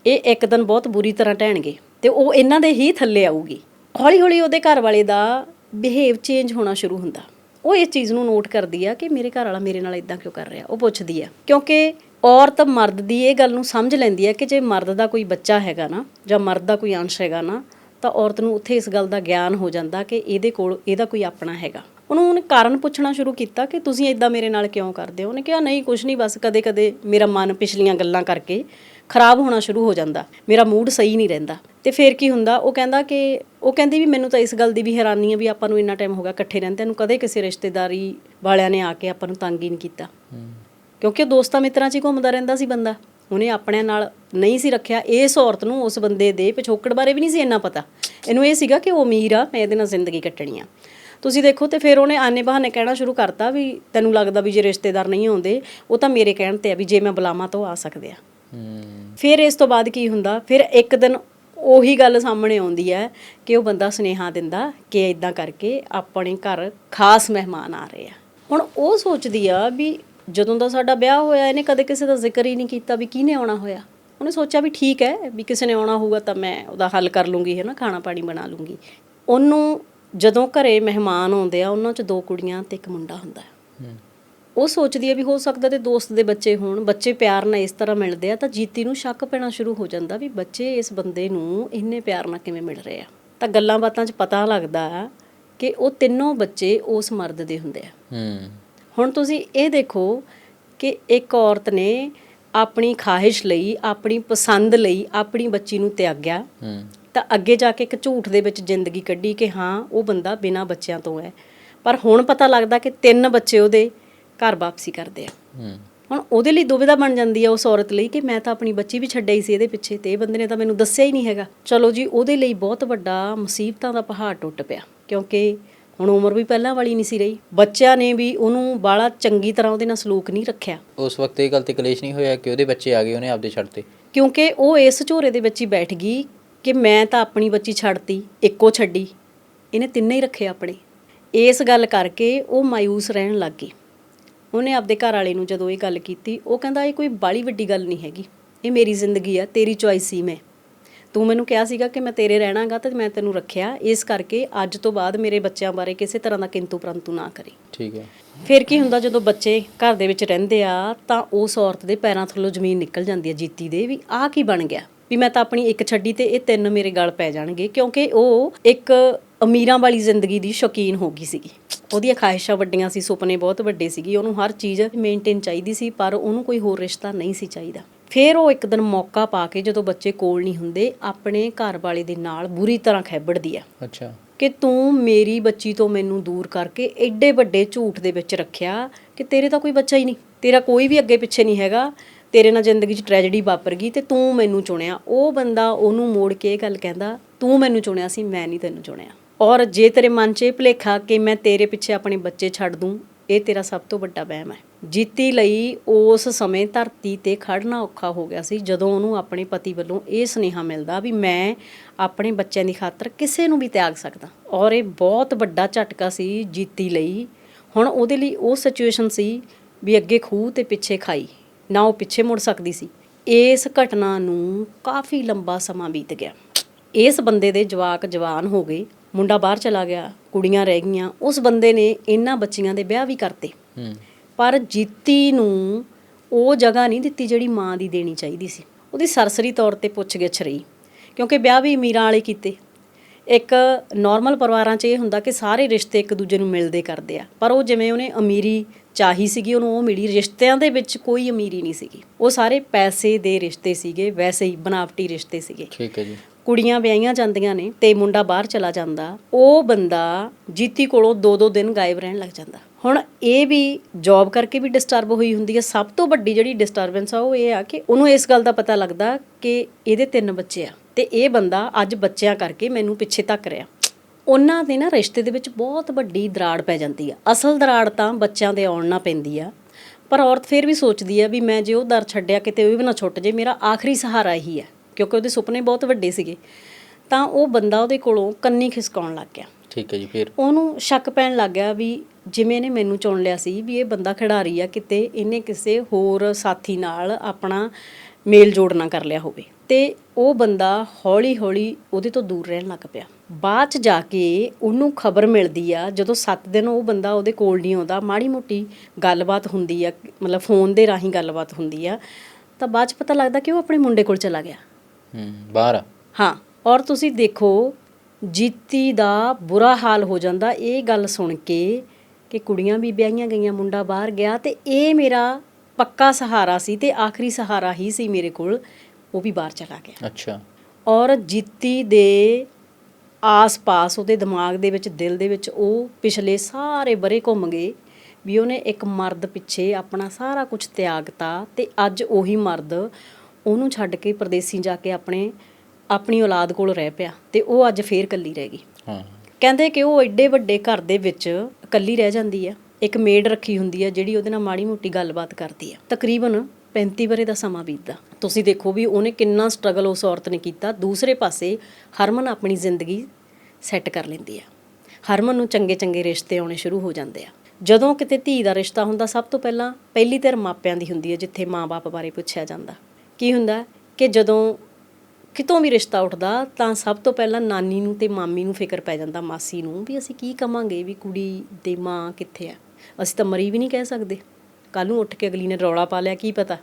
ਇਹ ਇੱਕ ਦਿਨ ਬਹੁਤ ਬੁਰੀ ਤਰ੍ਹਾਂ ਟਹਿਣਗੇ ਤੇ ਉਹ ਇਹਨਾਂ ਦੇ ਹੀ ਥੱਲੇ ਆਊਗੀ। ਹੌਲੀ ਹੌਲੀ ਉਹਦੇ ਘਰ ਵਾਲੇ ਦਾ ਬਿਹੇਵ ਚੇਂਜ ਹੋਣਾ ਸ਼ੁਰੂ ਹੁੰਦਾ। ਉਹ ਇਸ ਚੀਜ਼ ਨੂੰ ਨੋਟ ਕਰਦੀ ਆ ਕਿ ਮੇਰੇ ਘਰ ਵਾਲਾ ਮੇਰੇ ਨਾਲ ਇਦਾਂ ਕਿਉਂ ਕਰ ਰਿਹਾ, ਉਹ ਪੁੱਛਦੀ ਆ। ਕਿਉਂਕਿ ਔਰਤ ਮਰਦ ਦੀ ਇਹ ਗੱਲ ਨੂੰ ਸਮਝ ਲੈਂਦੀ ਹੈ ਕਿ ਜੇ ਮਰਦ ਦਾ ਕੋਈ ਬੱਚਾ ਹੈਗਾ ਨਾ ਜਾਂ ਮਰਦ ਦਾ ਕੋਈ ਅੰਸ਼ ਹੈਗਾ ਨਾ, ਤਾਂ ਔਰਤ ਨੂੰ ਉੱਥੇ ਇਸ ਗੱਲ ਦਾ ਗਿਆਨ ਹੋ ਜਾਂਦਾ ਕਿ ਇਹਦੇ ਕੋਲ ਇਹਦਾ ਕੋਈ ਆਪਣਾ ਹੈਗਾ। ਉਹਨੂੰ ਉਹਨੇ ਕਾਰਨ ਪੁੱਛਣਾ ਸ਼ੁਰੂ ਕੀਤਾ ਕਿ ਤੁਸੀਂ ਇਦਾਂ ਮੇਰੇ ਨਾਲ ਕਿਉਂ ਕਰਦੇ ਹੋ? ਉਹਨੇ ਕਿਹਾ, ਨਹੀਂ ਕੁਝ ਨਹੀਂ, ਬਸ ਕਦੇ-ਕਦੇ ਮੇਰਾ ਮਨ ਪਿਛਲੀਆਂ ਗੱਲਾਂ ਕਰਕੇ ਖਰਾਬ ਹੋਣਾ ਸ਼ੁਰੂ ਹੋ ਜਾਂਦਾ। ਮੇਰਾ ਮੂਡ ਸਹੀ ਨਹੀਂ ਰਹਿੰਦਾ। ਤੇ ਫਿਰ ਕੀ ਹੁੰਦਾ, ਉਹ ਕਹਿੰਦਾ ਕਿ, ਉਹ ਕਹਿੰਦੀ ਵੀ ਮੈਨੂੰ ਤਾਂ ਇਸ ਗੱਲ ਦੀ ਵੀ ਹੈਰਾਨੀ ਆ ਵੀ ਆਪਾਂ ਨੂੰ ਇੰਨਾ ਟਾਈਮ ਹੋ ਗਿਆ ਇਕੱਠੇ ਰਹਿੰਦੇ ਨੂੰ ਕਦੇ ਕਿਸੇ ਰਿਸ਼ਤੇਦਾਰੀ ਵਾਲਿਆਂ ਨੇ ਆ ਕੇ ਆਪਾਂ ਨੂੰ ਤੰਗ ਹੀ ਨਹੀਂ ਕੀਤਾ। ਕਿਉਂਕਿ ਉਹ ਦੋਸਤਾਂ ਮਿੱਤਰਾਂ 'ਚ ਹੀ ਘੁੰਮਦਾ ਰਹਿੰਦਾ ਸੀ ਬੰਦਾ। ਉਹਨੇ ਆਪਣਿਆਂ ਨਾਲ ਨਹੀਂ ਸੀ ਰੱਖਿਆ। ਇਸ ਔਰਤ ਨੂੰ ਉਸ ਬੰਦੇ ਦੇ ਪਿਛੋਕੜ ਬਾਰੇ ਵੀ ਨਹੀਂ ਸੀ ਇੰਨਾ ਪਤਾ। ਇਹਨੂੰ ਇਹ ਸੀਗਾ ਕਿ ਉਹ ਅਮੀਰ ਆ, ਮੈਂ ਇਹਦੇ ਨਾਲ ਜ਼ਿੰਦਗੀ ਕੱਟਣੀ ਆ। ਤੁਸੀਂ ਦੇਖੋ ਤੇ ਫਿਰ ਉਹਨੇ ਆਨੇ ਬਹਾਨੇ ਕਹਿਣਾ ਸ਼ੁਰੂ ਕਰਤਾ ਵੀ ਤੈਨੂੰ ਲੱਗਦਾ ਵੀ ਜੇ ਰਿਸ਼ਤੇਦਾਰ ਨਹੀਂ ਆਉਂਦੇ, ਉਹ ਤਾਂ ਮੇਰੇ ਕਹਿਣ ਤੇ ਆ ਵੀ ਜੇ ਮੈਂ ਬੁਲਾਵਾਂ ਤਾਂ ਉਹ ਆ ਸਕਦੇ ਆ। ਫਿਰ ਇਸ ਤੋਂ ਬਾਅਦ ਕੀ ਹੁੰਦਾ? ਫਿਰ ਇੱਕ ਦਿਨ ਉਹੀ ਗੱਲ ਸਾਹਮਣੇ ਆਉਂਦੀ ਹੈ ਕਿ ਉਹ ਬੰਦਾ ਸੁਨੇਹਾ ਦਿੰਦਾ ਕਿ ਇਦਾਂ ਕਰਕੇ ਆਪਣੇ ਘਰ ਖਾਸ ਮਹਿਮਾਨ ਆ ਰਹੇ ਆ। ਹੁਣ ਉਹ ਸੋਚਦੀ ਆ ਵੀ ਜਦੋਂ ਦਾ ਸਾਡਾ ਵਿਆਹ ਹੋਇਆ, ਇਹਨੇ ਕਦੇ ਕਿਸੇ ਦਾ ਜ਼ਿਕਰ ਹੀ ਨਹੀਂ ਕੀਤਾ ਵੀ ਕਿਹਨੇ ਆਉਣਾ ਹੋਇਆ। ਉਹਨੇ ਸੋਚਿਆ ਵੀ ਠੀਕ ਹੈ, ਵੀ ਕਿਸੇ ਨੇ ਆਉਣਾ ਹੋਊਗਾ ਤਾਂ ਮੈਂ ਉਹਦਾ ਹੱਲ ਕਰ ਲੂੰਗੀ, ਹੈ ਨਾ ਖਾਣਾ ਪਾਣੀ ਬਣਾ ਲੂੰਗੀ। ਉਹਨੂੰ ਜਦੋਂ ਘਰੇ ਮਹਿਮਾਨ ਆਉਂਦੇ ਆ, ਉਹਨਾਂ 'ਚ ਦੋ ਕੁੜੀਆਂ ਤੇ ਇੱਕ ਮੁੰਡਾ ਹੁੰਦਾ
ਹੈ।
ਉਹ ਸੋਚਦੀ ਹੈ ਵੀ ਹੋ ਸਕਦਾ ਤੇ ਦੋਸਤ ਦੇ ਬੱਚੇ ਹੋਣ ਬੱਚੇ ਪਿਆਰ ਨਾਲ ਇਸ ਤਰ੍ਹਾਂ ਮਿਲਦੇ ਆ ਤਾਂ ਜੀਤੀ ਨੂੰ ਸ਼ੱਕ ਪੈਣਾ ਸ਼ੁਰੂ ਹੋ ਜਾਂਦਾ ਵੀ ਬੱਚੇ ਇਸ ਬੰਦੇ ਨੂੰ ਇੰਨੇ ਪਿਆਰ ਨਾਲ ਕਿਵੇਂ ਮਿਲ ਰਹੇ ਆ। ਤਾਂ ਗੱਲਾਂ ਬਾਤਾਂ 'ਚ ਪਤਾ ਲੱਗਦਾ ਕਿ ਉਹ ਤਿੰਨੋਂ ਬੱਚੇ ਉਸ ਮਰਦ ਦੇ ਹੁੰਦੇ ਆ।
ਹੂੰ।
ਹੁਣ ਤੁਸੀਂ ਇਹ ਦੇਖੋ ਕਿ ਇੱਕ ਔਰਤ ਨੇ ਆਪਣੀ ਖਾਹਿਸ਼ ਲਈ ਆਪਣੀ ਪਸੰਦ ਲਈ ਆਪਣੀ ਬੱਚੀ ਨੂੰ ਤਿਆਗਿਆ।
ਹੂੰ।
ਤਾਂ ਅੱਗੇ ਜਾ ਕੇ ਇੱਕ ਝੂਠ ਦੇ ਵਿੱਚ ਜ਼ਿੰਦਗੀ ਕੱਢੀ ਕਿ ਹਾਂ ਉਹ ਬੰਦਾ ਬਿਨਾਂ ਬੱਚਿਆਂ ਤੋਂ ਹੈ। ਪਰ ਹੁਣ ਪਤਾ ਲੱਗਦਾ ਕਿ ਤਿੰਨ ਬੱਚੇ ਉਹਦੇ ਘਰ ਵਾਪਸੀ ਕਰਦੇ ਆ।
ਹੂੰ।
ਹੁਣ ਉਹਦੇ ਲਈ ਦੁਬਿਧਾ ਬਣ ਜਾਂਦੀ ਆ ਉਸ ਔਰਤ ਲਈ ਕਿ ਮੈਂ ਤਾਂ ਆਪਣੀ ਬੱਚੀ ਵੀ ਛੱਡਿਆ ਸੀ ਇਹਦੇ ਪਿੱਛੇ ਤੇ ਇਹ ਬੰਦੇ ਨੇ ਤਾਂ ਮੈਨੂੰ ਦੱਸਿਆ ਹੀ ਨਹੀਂ ਹੈਗਾ। ਚਲੋ ਜੀ ਉਹਦੇ ਲਈ ਬਹੁਤ ਵੱਡਾ ਮੁਸੀਬਤਾਂ ਦਾ ਪਹਾੜ ਟੁੱਟ ਪਿਆ ਕਿਉਂਕਿ ਹੁਣ ਉਮਰ ਵੀ ਪਹਿਲਾਂ ਵਾਲੀ ਨਹੀਂ ਸੀ ਰਹੀ। ਬੱਚਿਆਂ ਨੇ ਵੀ ਉਹਨੂੰ ਬਾਲਾ ਚੰਗੀ ਤਰ੍ਹਾਂ ਉਹਦੇ ਨਾਲ ਸਲੂਕ ਨਹੀਂ ਰੱਖਿਆ।
ਉਸ ਵਕਤ ਇਹ ਗੱਲ ਤੇ ਕਲੇਸ਼ ਨਹੀਂ ਹੋਇਆ ਕਿ ਉਹਦੇ ਬੱਚੇ ਆ ਗਏ ਉਹਨੇ ਆਪਦੇ ਛੱਡਤੇ
ਕਿਉਂਕਿ ਉਹ ਇਸ ਝੋਰੇ ਦੇ ਵਿੱਚ ਹੀ ਬੈਠ ਗਈ ਕਿ ਮੈਂ ਤਾਂ ਆਪਣੀ ਬੱਚੀ ਛੱਡਤੀ ਇੱਕੋ ਛੱਡੀ। ਇਹਨੇ ਤਿੰਨੇ ਹੀ ਰੱਖੇ ਆਪਣੇ। ਇਸ ਗੱਲ ਕਰਕੇ ਉਹ ਮਾਇੂਸ ਰਹਿਣ ਲੱਗ ਗਈ। ਉਹਨੇ ਆਪਦੇ ਘਰ ਵਾਲੇ ਨੂੰ ਜਦੋਂ ਇਹ ਗੱਲ ਕੀਤੀ ਉਹ ਕਹਿੰਦਾ ਇਹ ਕੋਈ ਬਾਲੀ ਵੱਡੀ ਗੱਲ ਨਹੀਂ ਹੈਗੀ। ਇਹ ਮੇਰੀ ਜ਼ਿੰਦਗੀ ਆ ਤੇਰੀ ਚੁਆਇਸ ਸੀ ਮੈਂ। ਤੂੰ ਮੈਨੂੰ ਕਿਹਾ ਸੀਗਾ ਕਿ ਮੈਂ ਤੇਰੇ ਰਹਿਣਾਗਾ ਤੇ ਮੈਂ ਤੈਨੂੰ ਰੱਖਿਆ। ਇਸ ਕਰਕੇ ਅੱਜ ਤੋਂ ਬਾਅਦ ਮੇਰੇ ਬੱਚਿਆਂ ਬਾਰੇ ਕਿਸੇ ਤਰ੍ਹਾਂ ਦਾ ਕਿੰਤੂ ਪਰੰਤੂ ਨਾ ਕਰੀ।
ਠੀਕ ਹੈ।
ਫਿਰ ਕੀ ਹੁੰਦਾ ਜਦੋਂ ਬੱਚੇ ਘਰ ਦੇ ਵਿੱਚ ਰਹਿੰਦੇ ਆ ਤਾਂ ਉਸ ਔਰਤ ਦੇ ਪੈਰਾਂ ਥੱਲੋਂ ਜ਼ਮੀਨ ਨਿਕਲ ਜਾਂਦੀ ਹੈ ਜੀਤੀ ਦੇ ਵੀ ਆਹ ਕੀ ਬਣ ਗਿਆ? ਵੀ ਮੈਂ ਤਾਂ ਆਪਣੀ ਇੱਕ ਛੱਡੀ ਤੇ ਇਹ ਤਿੰਨ ਮੇਰੇ ਗਲ ਪੈ ਜਾਣਗੇ ਕਿਉਂਕਿ ਉਹ ਇੱਕ ਅਮੀਰਾਂ ਵਾਲੀ ਜ਼ਿੰਦਗੀ ਦੀ ਸ਼ੌਕੀਨ ਹੋ ਗਈ ਸੀਗੀ। ਉਹਦੀਆਂ ਖਾਹਿਸ਼ਾਂ ਵੱਡੀਆਂ ਸੀ ਸੁਪਨੇ ਬਹੁਤ ਵੱਡੇ ਸੀਗੇ ਉਹਨੂੰ ਹਰ ਚੀਜ਼ ਮੇਨਟੇਨ ਚਾਹੀਦੀ ਸੀ ਪਰ ਉਹਨੂੰ ਕੋਈ ਹੋਰ ਰਿਸ਼ਤਾ ਨਹੀਂ ਸੀ ਚਾਹੀਦਾ। ਫਿਰ ਉਹ ਇੱਕ ਦਿਨ ਮੌਕਾ ਪਾ ਕੇ ਜਦੋਂ ਬੱਚੇ ਕੋਲ ਨਹੀਂ ਹੁੰਦੇ ਆਪਣੇ ਘਰ ਵਾਲੇ ਦੇ ਨਾਲ ਬੁਰੀ ਤਰ੍ਹਾਂ ਖੈਬੜਦੀ ਆ।
ਅੱਛਾ।
ਕਿ ਤੂੰ ਮੇਰੀ ਬੱਚੀ ਤੋਂ ਮੈਨੂੰ ਦੂਰ ਕਰਕੇ ਐਡੇ ਵੱਡੇ ਝੂਠ ਦੇ ਵਿੱਚ ਰੱਖਿਆ ਕਿ ਤੇਰੇ ਤਾਂ ਕੋਈ ਬੱਚਾ ਹੀ ਨਹੀਂ ਤੇਰਾ ਕੋਈ ਵੀ ਅੱਗੇ ਪਿੱਛੇ ਨਹੀਂ ਹੈਗਾ ਤੇਰੇ ਨਾਲ ਜ਼ਿੰਦਗੀ 'ਚ ਟ੍ਰੈਜੇਡੀ ਵਾਪਰ ਗਈ ਤੇ ਤੂੰ ਮੈਨੂੰ ਚੁਣਿਆ। ਉਹ ਬੰਦਾ ਉਹਨੂੰ ਮੋੜ ਕੇ ਇਹ ਗੱਲ ਕਹਿੰਦਾ ਤੂੰ ਮੈਨੂੰ ਚੁਣਿਆ ਸੀ ਮੈਂ ਨਹੀਂ ਤੈਨੂੰ ਚੁਣਿਆ। ਔਰ ਜੇ ਤੇਰੇ ਮਨ 'ਚ ਇਹ ਭੁਲੇਖਾ ਕਿ ਮੈਂ ਤੇਰੇ ਪਿੱਛੇ ਆਪਣੇ ਬੱਚੇ ਛੱਡ ਦੂੰ, ਇਹ ਤੇਰਾ ਸਭ ਤੋਂ ਵੱਡਾ ਵਹਿਮ ਹੈ। ਜੀਤੀ ਲਈ ਉਸ ਸਮੇਂ ਧਰਤੀ ਤੇ ਖੜਨਾ ਔਖਾ ਹੋ ਗਿਆ ਸੀ, ਜਦੋਂ ਉਹਨੂੰ ਆਪਣੇ ਪਤੀ ਵੱਲੋਂ ਇਹ ਸੁਨੇਹਾ ਮਿਲਦਾ ਵੀ ਮੈਂ ਆਪਣੇ ਬੱਚਿਆਂ ਦੀ ਖਾਤਰ ਕਿਸੇ ਨੂੰ ਵੀ ਤਿਆਗ ਸਕਦਾ। ਔਰ ਇਹ ਬਹੁਤ ਵੱਡਾ ਝਟਕਾ ਸੀ ਜੀਤੀ ਲਈ। ਹੁਣ ਉਹਦੇ ਲਈ ਉਹ ਸਿਚੁਏਸ਼ਨ ਸੀ ਵੀ ਅੱਗੇ ਖੂਹ ਤੇ ਪਿੱਛੇ ਖਾਈ, ਨਾ ਉਹ ਪਿੱਛੇ ਮੁੜ ਸਕਦੀ ਸੀ। ਇਸ ਘਟਨਾ ਨੂੰ ਕਾਫੀ ਲੰਬਾ ਸਮਾਂ ਬੀਤ ਗਿਆ। ਇਸ ਬੰਦੇ ਦੇ ਜਵਾਕ ਜਵਾਨ ਹੋ ਗਏ। ਮੁੰਡਾ ਬਾਹਰ ਚਲਾ ਗਿਆ ਕੁੜੀਆਂ ਰਹਿ ਗਈਆਂ ਉਸ ਬੰਦੇ ਨੇ ਇਹਨਾਂ ਬੱਚੀਆਂ ਦੇ ਵਿਆਹ ਵੀ ਕਰਤੇ। ਪਰ ਜੀਤੀ ਨੂੰ ਉਹ ਜਗ੍ਹਾ ਨਹੀਂ ਦਿੱਤੀ ਜਿਹੜੀ ਮਾਂ ਦੀ ਦੇਣੀ ਚਾਹੀਦੀ ਸੀ। ਉਹਦੀ ਸਰਸਰੀ ਤੌਰ ਤੇ ਪੁੱਛ ਗਿੱਛ ਰਹੀ ਕਿਉਂਕਿ ਵਿਆਹ ਵੀ ਅਮੀਰਾਂ ਵਾਲੇ ਕੀਤੇ। ਇੱਕ ਨਾਰਮਲ ਪਰਿਵਾਰਾਂ 'ਚ ਇਹ ਹੁੰਦਾ ਕਿ ਸਾਰੇ ਰਿਸ਼ਤੇ ਇੱਕ ਦੂਜੇ ਨੂੰ ਮਿਲਦੇ ਕਰਦੇ ਆ। ਪਰ ਉਹ ਜਿਵੇਂ ਉਹਨੇ ਅਮੀਰੀ ਚਾਹੀ ਸੀਗੀ ਉਹਨੂੰ ਉਹ ਮਿਲੀ ਰਿਸ਼ਤਿਆਂ ਦੇ ਵਿੱਚ ਕੋਈ ਅਮੀਰੀ ਨਹੀਂ ਸੀਗੀ। ਉਹ ਸਾਰੇ ਪੈਸੇ ਦੇ ਰਿਸ਼ਤੇ ਸੀਗੇ ਵੈਸੇ ਹੀ ਬਨਾਵਟੀ ਰਿਸ਼ਤੇ ਸੀਗੇ।
ਠੀਕ ਹੈ ਜੀ।
ਕੁੜੀਆਂ ਵਿਆਹੀਆਂ ਜਾਂਦੀਆਂ ਨੇ ਤੇ ਮੁੰਡਾ ਬਾਹਰ ਚਲਾ ਜਾਂਦਾ, ਉਹ ਬੰਦਾ ਜੀਤੀ ਕੋਲੋਂ ਦੋ ਦੋ ਦਿਨ ਗਾਇਬ ਰਹਿਣ ਲੱਗ ਜਾਂਦਾ। ਹੁਣ ਇਹ ਵੀ ਜੌਬ ਕਰਕੇ ਵੀ ਡਿਸਟਰਬ ਹੋਈ ਹੁੰਦੀ ਹੈ। ਸਭ ਤੋਂ ਵੱਡੀ ਜਿਹੜੀ ਡਿਸਟਰਬੈਂਸ ਆ ਉਹ ਇਹ ਆ ਕਿ ਉਹਨੂੰ ਇਸ ਗੱਲ ਦਾ ਪਤਾ ਲੱਗਦਾ ਕਿ ਇਹਦੇ ਤਿੰਨ ਬੱਚੇ ਆ ਤੇ ਇਹ ਬੰਦਾ ਅੱਜ ਬੱਚਿਆਂ ਕਰਕੇ ਮੈਨੂੰ ਪਿੱਛੇ ਧੱਕ ਰਿਹਾ। ਉਹਨਾਂ ਦੇ ਨਾ ਰਿਸ਼ਤੇ ਦੇ ਵਿੱਚ ਬਹੁਤ ਵੱਡੀ ਦਰਾੜ ਪੈ ਜਾਂਦੀ ਆ। ਅਸਲ ਦਰਾੜ ਤਾਂ ਬੱਚਿਆਂ ਦੇ ਆਉਣ ਨਾਲ ਪੈਂਦੀ ਆ। ਪਰ ਔਰਤ ਫਿਰ ਵੀ ਸੋਚਦੀ ਆ ਵੀ ਮੈਂ ਜੇ ਉਹ ਦਰ ਛੱਡਿਆ ਕਿਤੇ ਉਹ ਵੀ ਨਾ ਛੁੱਟ ਜੇ ਮੇਰਾ ਆਖਰੀ ਸਹਾਰਾ ਇਹੀ ਆ। ਕਿਉਂਕਿ ਉਹਦੇ ਸੁਪਨੇ ਬਹੁਤ ਵੱਡੇ ਸੀਗੇ ਤਾਂ ਉਹ ਬੰਦਾ ਉਹਦੇ ਕੋਲੋਂ ਕੰਨੀ ਖਿਸਕਾਉਣ ਲੱਗ ਗਿਆ।
ਠੀਕ ਹੈ ਜੀ ਫਿਰ?
ਉਹਨੂੰ ਸ਼ੱਕ ਪੈਣ ਲੱਗ ਗਿਆ ਵੀ ਜਿਵੇਂ ਇਹਨੇ ਮੈਨੂੰ ਚੁਣ ਲਿਆ ਸੀ ਵੀ ਇਹ ਬੰਦਾ ਖਿਡਾਰੀ ਆ ਕਿਤੇ ਇਹਨੇ ਕਿਸੇ ਹੋਰ ਸਾਥੀ ਨਾਲ ਆਪਣਾ ਮੇਲ ਜੋੜ ਨਾ ਕਰ ਲਿਆ ਹੋਵੇ। ਤੇ ਉਹ ਬੰਦਾ ਹੌਲੀ-ਹੌਲੀ ਉਹਦੇ ਤੋਂ ਦੂਰ ਰਹਿਣ ਲੱਗ ਪਿਆ। ਬਾਅਦ ਚ ਜਾ ਕੇ ਉਹਨੂੰ ਖਬਰ ਮਿਲਦੀ ਆ ਜਦੋਂ 7 ਦਿਨ ਉਹ ਬੰਦਾ ਉਹਦੇ ਕੋਲ ਨਹੀਂ ਆਉਂਦਾ ਮਾੜੀ ਮੋਟੀ ਗੱਲਬਾਤ ਹੁੰਦੀ ਆ ਮਤਲਬ ਫੋਨ ਦੇ ਰਾਹੀਂ ਗੱਲਬਾਤ ਹੁੰਦੀ ਆ ਤਾਂ ਬਾਅਦ ਚ ਪਤਾ ਲੱਗਦਾ ਕਿ ਉਹ ਆਪਣੇ ਮੁੰਡੇ ਕੋਲ ਚਲਾ ਗਿਆ।
ਹੂੰ ਬਾਹਰ ਆ।
ਹਾਂ ਔਰ ਤੁਸੀਂ ਦੇਖੋ ਜੀਤੀ ਦਾ ਬੁਰਾ ਹਾਲ ਹੋ ਜਾਂਦਾ। ਇਹ ਗੱਲ ਸੁਣ ਕੇ ਕਿ ਕੁੜੀਆਂ ਵੀ ਵਿਆਹੀਆਂ ਗਈਆਂ ਮੁੰਡਾ ਬਾਹਰ ਗਿਆ ਤੇ ਇਹ ਮੇਰਾ ਪੱਕਾ ਸਹਾਰਾ ਸੀ ਤੇ ਆਖਰੀ ਸਹਾਰਾ ਹੀ ਸੀ ਮੇਰੇ ਕੋਲ ਉਹ ਵੀ ਬਾਹਰ ਚਲਾ ਗਿਆ।
ਅੱਛਾ।
ਔਰ ਜੀਤੀ ਦੇ ਆਸ-ਪਾਸ ਉਹਦੇ ਦਿਮਾਗ ਦੇ ਵਿੱਚ ਦਿਲ ਦੇ ਵਿੱਚ ਉਹ ਪਿਛਲੇ ਸਾਰੇ ਬਰੇ ਘੁੰਮ ਗਏ ਵੀ ਉਹਨੇ ਇੱਕ ਮਰਦ ਪਿੱਛੇ ਆਪਣਾ ਸਾਰਾ ਕੁਝ ਤਿਆਗਤਾ ਤੇ ਅੱਜ ਉਹੀ ਮਰਦ ਉਹਨੂੰ ਛੱਡ ਕੇ ਪਰਦੇਸੀ ਜਾ ਕੇ ਆਪਣੇ ਆਪਣੀ ਔਲਾਦ ਕੋਲ ਰਹਿ ਪਿਆ ਤੇ ਉਹ ਅੱਜ ਫੇਰ ਇਕੱਲੀ ਰਹਿ ਗਈ।
ਹਾਂ।
ਕਹਿੰਦੇ ਕਿ ਉਹ ਐਡੇ ਵੱਡੇ ਘਰ ਦੇ ਵਿੱਚ ਇਕੱਲੀ ਰਹਿ ਜਾਂਦੀ ਆ ਇੱਕ ਮੇਡ ਰੱਖੀ ਹੁੰਦੀ ਆ ਜਿਹੜੀ ਉਹਦੇ ਨਾਲ ਮਾੜੀ ਮੋਟੀ ਗੱਲਬਾਤ ਕਰਦੀ ਆ। ਤਕਰੀਬਨ 35 ਬਰੇ ਦਾ ਸਮਾਂ ਬੀਤਦਾ। ਤੁਸੀਂ ਦੇਖੋ ਵੀ ਉਹਨੇ ਕਿੰਨਾ ਸਟਰਗਲ ਉਸ ਔਰਤ ਨੇ ਕੀਤਾ ਦੂਸਰੇ ਪਾਸੇ ਹਰਮਨ ਆਪਣੀ ਜ਼ਿੰਦਗੀ ਸੈੱਟ ਕਰ ਲੈਂਦੀ ਆ। ਹਰਮਨ ਨੂੰ ਚੰਗੇ ਚੰਗੇ ਰਿਸ਼ਤੇ ਆਉਣੇ ਸ਼ੁਰੂ ਹੋ ਜਾਂਦੇ ਆ। ਜਦੋਂ ਕਿਤੇ ਧੀ ਦਾ ਰਿਸ਼ਤਾ ਹੁੰਦਾ ਸਭ ਤੋਂ ਪਹਿਲਾਂ ਪਹਿਲੀ ਧਿਰ ਮਾਪਿਆਂ ਦੀ ਹੁੰਦੀ ਹੈ ਜਿੱਥੇ ਮਾਂ-ਬਾਪ ਬਾਰੇ ਪੁੱਛਿਆ ਜਾਂਦਾ। ਕੀ ਹੁੰਦਾ ਕਿ ਜਦੋਂ ਕਿਤੋਂ ਵੀ ਰਿਸ਼ਤਾ ਉੱਠਦਾ ਤਾਂ ਸਭ ਤੋਂ ਪਹਿਲਾਂ ਨਾਨੀ ਨੂੰ ਤੇ ਮਾਮੀ ਨੂੰ ਫਿਕਰ ਪੈ ਜਾਂਦਾ, ਮਾਸੀ ਨੂੰ ਵੀ ਅਸੀਂ ਕੀ ਕਵਾਂਗੇ ਵੀ ਕੁੜੀ ਦੇ ਮਾਂ ਕਿੱਥੇ ਆ? ਅਸੀਂ ਤਾਂ ਮਰੀ ਵੀ ਨਹੀਂ ਕਹਿ ਸਕਦੇ। ਕੱਲ ਨੂੰ ਉੱਠ ਕੇ ਅਗਲੀ ਨੇ ਰੌਲਾ ਪਾ ਲਿਆ, ਕੀ ਪਤਾ?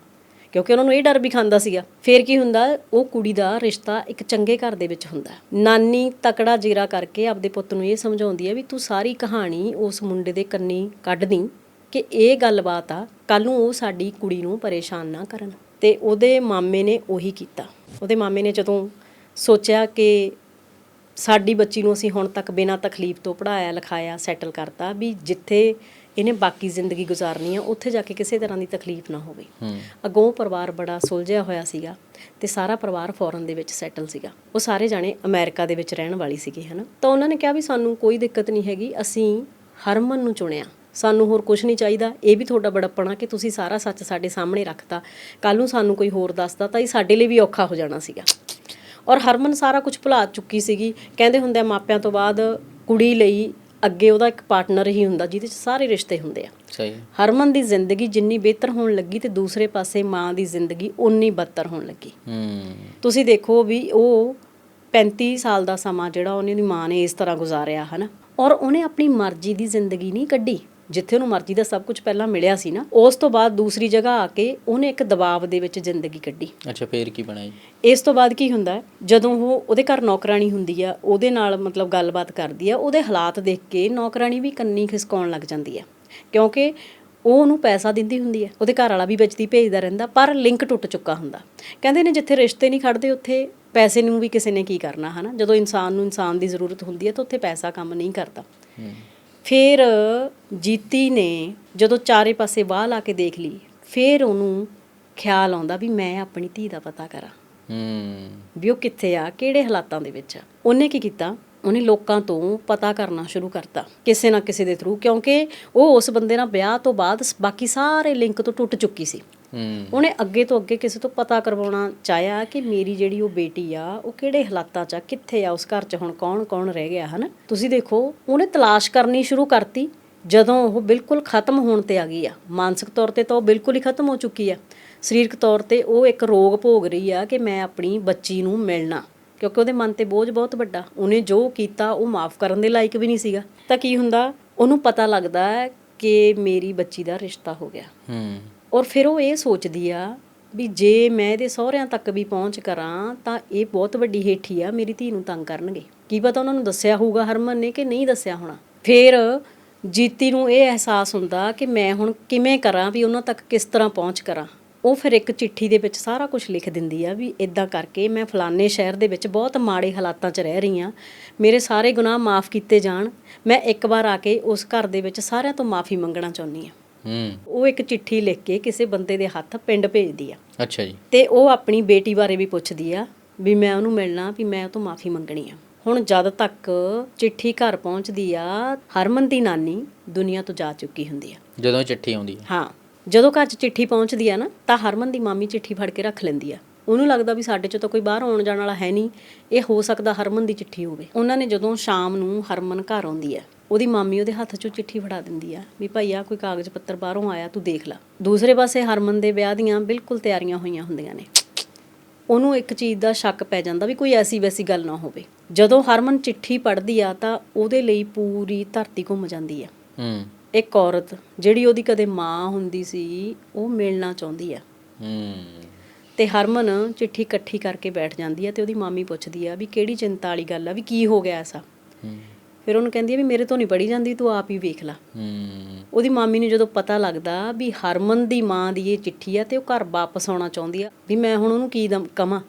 ਕਿਉਂਕਿ ਉਹਨਾਂ ਨੂੰ ਇਹ ਡਰ ਵੀ ਖਾਂਦਾ ਸੀਗਾ। ਫੇਰ ਕੀ ਹੁੰਦਾ, ਉਹ ਕੁੜੀ ਦਾ ਰਿਸ਼ਤਾ ਇੱਕ ਚੰਗੇ ਘਰ ਦੇ ਵਿੱਚ ਹੁੰਦਾ। ਨਾਨੀ ਤਕੜਾ ਜੀਰਾ ਕਰਕੇ ਆਪਦੇ ਪੁੱਤ ਨੂੰ ਇਹ ਸਮਝਾਉਂਦੀ ਹੈ ਵੀ ਤੂੰ ਸਾਰੀ ਕਹਾਣੀ ਉਸ ਮੁੰਡੇ ਦੇ ਕੰਨੀ ਕੱਢ ਦੀ ਕਿ ਇਹ ਗੱਲਬਾਤ ਆ ਕੱਲ ਨੂੰ ਉਹ ਸਾਡੀ ਕੁੜੀ ਨੂੰ ਪਰੇਸ਼ਾਨ ਨਾ ਕਰਨ। ਤੇ ਉਹਦੇ ਮਾਮੇ ਨੇ ਉਹੀ ਕੀਤਾ। ਉਹਦੇ ਮਾਮੇ ਨੇ ਜਦੋਂ ਸੋਚਿਆ ਕਿ ਸਾਡੀ ਬੱਚੀ ਨੂੰ ਅਸੀਂ ਹੁਣ ਤੱਕ ਬਿਨਾਂ ਤਕਲੀਫ ਤੋਂ ਪੜਾਇਆ ਲਿਖਾਇਆ ਸੈਟਲ ਕਰਤਾ ਵੀ ਜਿੱਥੇ ਇਹਨੇ ਬਾਕੀ ਜ਼ਿੰਦਗੀ ਗੁਜ਼ਾਰਨੀ ਆ ਉੱਥੇ ਜਾ ਕੇ ਕਿਸੇ ਤਰ੍ਹਾਂ ਦੀ ਤਕਲੀਫ ਨਾ ਹੋਵੇ। ਅੱਗੋਂ ਪਰਿਵਾਰ ਬੜਾ ਸੁਲਝਿਆ ਹੋਇਆ ਸੀਗਾ ਤੇ ਸਾਰਾ ਪਰਿਵਾਰ ਫੋਰਨ ਦੇ ਵਿੱਚ ਸੈਟਲ ਸੀਗਾ। ਉਹ ਸਾਰੇ ਜਾਣੇ ਅਮਰੀਕਾ ਦੇ ਵਿੱਚ ਰਹਿਣ ਵਾਲੀ ਸੀਗੇ ਹਨਾ। ਤਾਂ ਉਹਨਾਂ ਨੇ ਕਿਹਾ ਵੀ ਸਾਨੂੰ ਕੋਈ ਦਿੱਕਤ ਨਹੀਂ ਹੈਗੀ ਅਸੀਂ ਹਰਮਨ ਨੂੰ ਚੁਣਿਆ। ਸਾਨੂੰ ਹੋਰ ਕੁਝ ਨਹੀਂ ਚਾਹੀਦਾ। ਇਹ ਵੀ ਤੁਹਾਡਾ ਬੜਪਣਾ ਕਿ ਤੁਸੀਂ ਸਾਰਾ ਸੱਚ ਸਾਡੇ ਸਾਹਮਣੇ ਰੱਖਤਾ। ਕੱਲ ਨੂੰ ਸਾਨੂੰ ਕੋਈ ਹੋਰ ਦੱਸਦਾ ਤਾਂ ਇਹ ਸਾਡੇ ਲਈ ਵੀ ਔਖਾ ਹੋ ਜਾਣਾ ਸੀਗਾ। ਔਰ ਹਰਮਨ ਸਾਰਾ ਕੁਝ ਭੁਲਾ ਚੁੱਕੀ ਸੀਗੀ। ਕਹਿੰਦੇ ਹੁੰਦੇ ਆ ਮਾਪਿਆਂ ਤੋਂ ਬਾਅਦ ਕੁੜੀ ਲਈ ਅੱਗੇ ਉਹਦਾ ਇੱਕ ਪਾਰਟਨਰ ਹੀ ਹੁੰਦਾ ਜਿਹਦੇ 'ਚ ਸਾਰੇ ਰਿਸ਼ਤੇ ਹੁੰਦੇ ਆ।
ਸਹੀ
ਹਰਮਨ ਦੀ ਜ਼ਿੰਦਗੀ ਜਿੰਨੀ ਬਿਹਤਰ ਹੋਣ ਲੱਗੀ ਤੇ ਦੂਸਰੇ ਪਾਸੇ ਮਾਂ ਦੀ ਜ਼ਿੰਦਗੀ ਉਨੀ ਬੱਤਰ ਹੋਣ ਲੱਗੀ।
ਹੂੰ।
ਤੁਸੀਂ ਦੇਖੋ ਵੀ ਉਹ 35 ਸਾਲ ਦਾ ਸਮਾਂ ਜਿਹੜਾ ਉਹਨੇ ਦੀ ਮਾਂ ਨੇ ਇਸ ਤਰ੍ਹਾਂ ਗੁਜ਼ਾਰਿਆ ਹਨਾ? ਔਰ ਉਹਨੇ ਆਪਣੀ ਮਰਜ਼ੀ ਦੀ ਜ਼ਿੰਦਗੀ ਨਹੀਂ ਕੱਢੀ। ਜਿੱਥੇ ਉਹਨੂੰ ਮਰਜ਼ੀ ਦਾ ਸਭ ਕੁਝ ਪਹਿਲਾਂ ਮਿਲਿਆ ਸੀ ਨਾ ਉਸ ਤੋਂ ਬਾਅਦ ਦੂਸਰੀ ਜਗ੍ਹਾ ਆ ਕੇ ਉਹਨੇ ਇੱਕ ਦਬਾਅ ਦੇ ਵਿੱਚ ਜ਼ਿੰਦਗੀ ਕੱਢੀ।
ਅੱਛਾ ਫੇਰ ਕੀ ਬਣਿਆ ਜੀ
ਇਸ ਤੋਂ ਬਾਅਦ ਕੀ ਹੁੰਦਾ ਹੈ? ਜਦੋਂ ਉਹ ਉਹਦੇ ਘਰ ਨੌਕਰਾਨੀ ਹੁੰਦੀ ਆ ਉਹਦੇ ਨਾਲ ਮਤਲਬ ਗੱਲਬਾਤ ਕਰਦੀ ਆ ਉਹਦੇ ਹਾਲਾਤ ਦੇਖ ਕੇ ਨੌਕਰਾਨੀ ਵੀ ਕੰਨੀ ਖਿਸਕਾਉਣ ਲੱਗ ਜਾਂਦੀ ਆ। ਕਿਉਂਕਿ ਉਹ ਉਹਨੂੰ ਪੈਸਾ ਦਿੰਦੀ ਹੁੰਦੀ ਆ ਉਹਦੇ ਘਰ ਵਾਲਾ ਵੀ ਵਿਚਦੀ ਭੇਜਦਾ ਰਹਿੰਦਾ ਪਰ ਲਿੰਕ ਟੁੱਟ ਚੁੱਕਾ ਹੁੰਦਾ। ਕਹਿੰਦੇ ਨੇ ਜਿੱਥੇ ਰਿਸ਼ਤੇ ਨਹੀਂ ਖੜਦੇ ਉੱਥੇ ਪੈਸੇ ਨੂੰ ਵੀ ਕਿਸੇ ਨੇ ਕੀ ਕਰਨਾ ਹਨਾ? ਜਦੋਂ ਇਨਸਾਨ ਨੂੰ ਇਨਸਾਨ ਦੀ ਜ਼ਰੂਰਤ ਹੁੰਦੀ ਹੈ ਤਾਂ ਉੱਥੇ ਪੈਸਾ ਕੰਮ ਨਹੀਂ ਕਰਦਾ।
ਹੂੰ।
ਫਿਰ ਜੀਤੀ ਨੇ ਜਦੋਂ ਚਾਰੇ ਪਾਸੇ ਵਾਹ ਲਾ ਕੇ ਦੇਖ ਲਈ ਫਿਰ ਉਹਨੂੰ ਖਿਆਲ ਆਉਂਦਾ ਵੀ ਮੈਂ ਆਪਣੀ ਧੀ ਦਾ ਪਤਾ ਕਰਾਂ।
ਹੂੰ।
ਵੀ ਉਹ ਕਿੱਥੇ ਆ ਕਿਹੜੇ ਹਾਲਾਤਾਂ ਦੇ ਵਿੱਚ ਆ। ਉਹਨੇ ਕੀ ਕੀਤਾ? ਉਹਨੇ ਲੋਕਾਂ ਤੋਂ ਪਤਾ ਕਰਨਾ ਸ਼ੁਰੂ ਕਰਤਾ ਕਿਸੇ ਨਾ ਕਿਸੇ ਦੇ ਥਰੂ ਕਿਉਂਕਿ ਉਹ ਉਸ ਬੰਦੇ ਨਾਲ ਵਿਆਹ ਤੋਂ ਬਾਅਦ ਬਾਕੀ ਸਾਰੇ ਲਿੰਕ ਤੋਂ ਟੁੱਟ ਚੁੱਕੀ ਸੀ। ਉਹਨੇ ਅੱਗੇ ਤੋਂ ਅੱਗੇ ਕਿਸੇ ਤੋਂ ਪਤਾ ਕਰਵਾਉਣਾ ਚਾਹਿਆ ਕਿ ਮੇਰੀ ਜਿਹੜੀ ਉਹ ਬੇਟੀ ਆ ਉਹ ਕਿਹੜੇ ਹਾਲਾਤਾਂ 'ਚ ਆ ਕਿੱਥੇ ਆ ਉਸ ਘਰ 'ਚ ਹੁਣ ਕੌਣ-ਕੌਣ ਰਹਿ ਗਿਆ ਹਨਾ? ਤੁਸੀਂ ਦੇਖੋ ਉਹਨੇ ਤਲਾਸ਼ ਕਰਨੀ ਸ਼ੁਰੂ ਕਰਤੀ ਜਦੋਂ ਉਹ ਬਿਲਕੁਲ ਖਤਮ ਹੋਣ ਤੇ ਆ ਗਈ ਆ। ਮਾਨਸਿਕ ਤੌਰ ਤੇ ਤਾਂ ਉਹ ਬਿਲਕੁਲ ਹੀ ਖਤਮ ਹੋ ਚੁੱਕੀ ਆ। ਸਰੀਰਕ ਤੌਰ ਤੇ ਉਹ ਇੱਕ ਰੋਗ ਭੋਗ ਰਹੀ ਆ ਕਿ ਮੈਂ ਆਪਣੀ ਬੱਚੀ ਨੂੰ ਮਿਲਣਾ ਕਿਉਂਕਿ ਉਹਦੇ ਮਨ ਤੇ ਬੋਝ ਬਹੁਤ ਵੱਡਾ। ਉਹਨੇ ਜੋ ਕੀਤਾ ਉਹ ਮਾਫ ਕਰਨ ਦੇ ਲਾਇਕ ਵੀ ਨਹੀਂ ਸੀਗਾ। ਤਾਂ ਕੀ ਹੁੰਦਾ ਉਹਨੂੰ ਪਤਾ ਲੱਗਦਾ ਕਿ ਮੇਰੀ ਬੱਚੀ ਦਾ ਰਿਸ਼ਤਾ ਹੋ ਗਿਆ।
ਹੂੰ।
ਔਰ ਫਿਰ ਉਹ ਇਹ ਸੋਚਦੀ ਆ ਵੀ ਜੇ ਮੈਂ ਇਹਦੇ ਸਹੁਰਿਆਂ ਤੱਕ ਵੀ ਪਹੁੰਚ ਕਰਾਂ, ਤਾਂ ਇਹ ਬਹੁਤ ਵੱਡੀ ਹੇਠੀ ਆ, ਮੇਰੀ ਧੀ ਨੂੰ ਤੰਗ ਕਰਨਗੇ। ਕੀ ਪਤਾ ਉਹਨਾਂ ਨੂੰ ਦੱਸਿਆ ਹੋਊਗਾ ਹਰਮਨ ਨੇ ਕਿ ਨਹੀਂ ਦੱਸਿਆ ਹੋਣਾ। ਫਿਰ ਜੀਤੀ ਨੂੰ ਇਹ ਅਹਿਸਾਸ ਹੁੰਦਾ ਕਿ ਮੈਂ ਹੁਣ ਕਿਵੇਂ ਕਰਾਂ ਵੀ ਉਹਨਾਂ ਤੱਕ ਕਿਸ ਤਰ੍ਹਾਂ ਪਹੁੰਚ ਕਰਾਂ। ਉਹ ਫਿਰ ਇੱਕ ਚਿੱਠੀ ਦੇ ਵਿੱਚ ਸਾਰਾ ਕੁਝ ਲਿਖ ਦਿੰਦੀ ਆ ਵੀ ਇਦਾਂ ਕਰਕੇ ਮੈਂ ਫਲਾਣੇ ਸ਼ਹਿਰ ਦੇ ਵਿੱਚ ਬਹੁਤ ਮਾੜੇ ਹਾਲਾਤਾਂ 'ਚ ਰਹਿ ਰਹੀ ਆ। ਮੇਰੇ ਸਾਰੇ ਗੁਨਾਹ ਮਾਫ ਕੀਤੇ ਜਾਣ। ਮੈਂ ਇੱਕ ਵਾਰ ਆ ਕੇ ਉਸ ਘਰ ਦੇ ਵਿੱਚ ਸਾਰਿਆਂ ਤੋਂ ਮਾਫੀ ਮੰਗਣਾ ਚਾਹੁੰਦੀ ਆ।
ਹੂੰ
ਉਹ ਇੱਕ ਚਿੱਠੀ ਲਿਖ ਕੇ ਕਿਸੇ ਬੰਦੇ ਦੇ ਹੱਥ ਪਿੰਡ ਭੇਜਦੀ ਆ।
ਅੱਛਾ ਜੀ।
ਤੇ ਉਹ ਆਪਣੀ ਬੇਟੀ ਬਾਰੇ ਵੀ ਪੁੱਛਦੀ ਆ ਵੀ ਮੈਂ ਉਹਨੂੰ ਮਿਲਣਾ ਵੀ ਮੈਂ ਉਹ ਤੋਂ ਮਾਫੀ ਮੰਗਣੀ ਆ। ਹੁਣ ਜਦ ਤੱਕ ਚਿੱਠੀ ਘਰ ਪਹੁੰਚਦੀ ਆ ਹਰਮਨ ਦੀ ਨਾਨੀ ਦੁਨੀਆ ਤੋਂ ਜਾ ਚੁੱਕੀ ਹੁੰਦੀ ਆ।
ਜਦੋਂ ਚਿੱਠੀ ਆਉਂਦੀ ਹੈ
ਹਾਂ ਜਦੋਂ ਘਰ 'ਚ ਚਿੱਠੀ ਪਹੁੰਚਦੀ ਆ ਨਾ ਤਾਂ ਹਰਮਨ ਦੀ ਮਾਮੀ ਚਿੱਠੀ ਫੜ ਕੇ ਰੱਖ ਲੈਂਦੀ ਆ। ਉਹਨੂੰ ਲੱਗਦਾ ਵੀ ਸਾਡੇ 'ਚ ਤਾਂ ਕੋਈ ਬਾਹਰ ਆਉਣ ਜਾਣ ਵਾਲਾ ਹੈ ਨਹੀਂ। ਇਹ ਹੋ ਸਕਦਾ ਹਰਮਨ ਦੀ ਚਿੱਠੀ ਹੋਵੇ। ਉਹਨਾਂ ਨੇ ਜਦੋਂ ਸ਼ਾਮ ਨੂੰ ਹਰਮਨ ਘਰ ਆਉਂਦੀ ਆ ਉਹਦੀ ਮਾਮੀ ਉਹਦੇ ਹੱਥ 'ਚੋਂ ਚਿੱਠੀ ਫੜਾ ਦਿੰਦੀ ਆ ਵੀ ਭਾਈ ਆ ਕੋਈ ਕਾਗਜ਼ ਪੱਤਰ ਬਾਹਰੋਂ ਆਇਆ ਤੂੰ ਦੇਖ ਲੈ। ਦੂਸਰੇ ਪਾਸੇ ਹਰਮਨ ਦੇ ਵਿਆਹ ਦੀਆਂ ਬਿਲਕੁਲ ਤਿਆਰੀਆਂ ਹੋਈਆਂ ਹੁੰਦੀਆਂ ਨੇ। ਉਹਨੂੰ ਇੱਕ ਚੀਜ਼ ਦਾ ਸ਼ੱਕ ਪੈ ਜਾਂਦਾ ਵੀ ਕੋਈ ਐਸੀ ਵੈਸੀ ਗੱਲ ਨਾ ਹੋਵੇ। ਜਦੋਂ ਹਰਮਨ ਚਿੱਠੀ ਪੜ੍ਹਦੀ ਆ ਤਾਂ ਉਹਦੇ ਲਈ ਪੂਰੀ ਧਰਤੀ ਘੁੰਮ ਜਾਂਦੀ ਆ।
ਹੂੰ।
ਇੱਕ ਔਰਤ ਜਿਹੜੀ ਉਹਦੀ ਕਦੇ ਮਾਂ ਹੁੰਦੀ ਸੀ ਉਹ ਮਿਲਣਾ ਚਾਹੁੰਦੀ ਆ।
ਹੂੰ।
ਤੇ ਹਰਮਨ ਚਿੱਠੀ ਇਕੱਠੀ ਕਰਕੇ ਬੈਠ ਜਾਂਦੀ ਆ ਤੇ ਉਹਦੀ ਮਾਮੀ ਪੁੱਛਦੀ ਆ ਵੀ ਕਿਹੜੀ ਚਿੰਤਾ ਵਾਲੀ ਗੱਲ ਆ ਵੀ ਕੀ ਹੋ ਗਿਆ ਐਸਾ?
ਹੂੰ।
ਫਿਰ ਉਹਨੂੰ ਕਹਿੰਦੀ ਆ ਵੀ ਮੇਰੇ ਤੋਂ ਨਹੀਂ ਪੜੀ ਜਾਂਦੀ ਤੂੰ ਆਪ ਹੀ ਵੇਖ ਲੈ।
ਹੂੰ।
ਉਹਦੀ ਮਾਮੀ ਨੂੰ ਜਦੋਂ ਪਤਾ ਲੱਗਦਾ ਵੀ ਹਰਮਨ ਦੀ ਮਾਂ ਦੀ ਇਹ ਚਿੱਠੀ ਆ ਤੇ ਉਹ ਘਰ ਵਾਪਸ ਆਉਣਾ ਚਾਹੁੰਦੀ ਆ ਵੀ ਮੈਂ ਹੁਣ ਉਹਨੂੰ ਕੀ ਕਵਾਂ?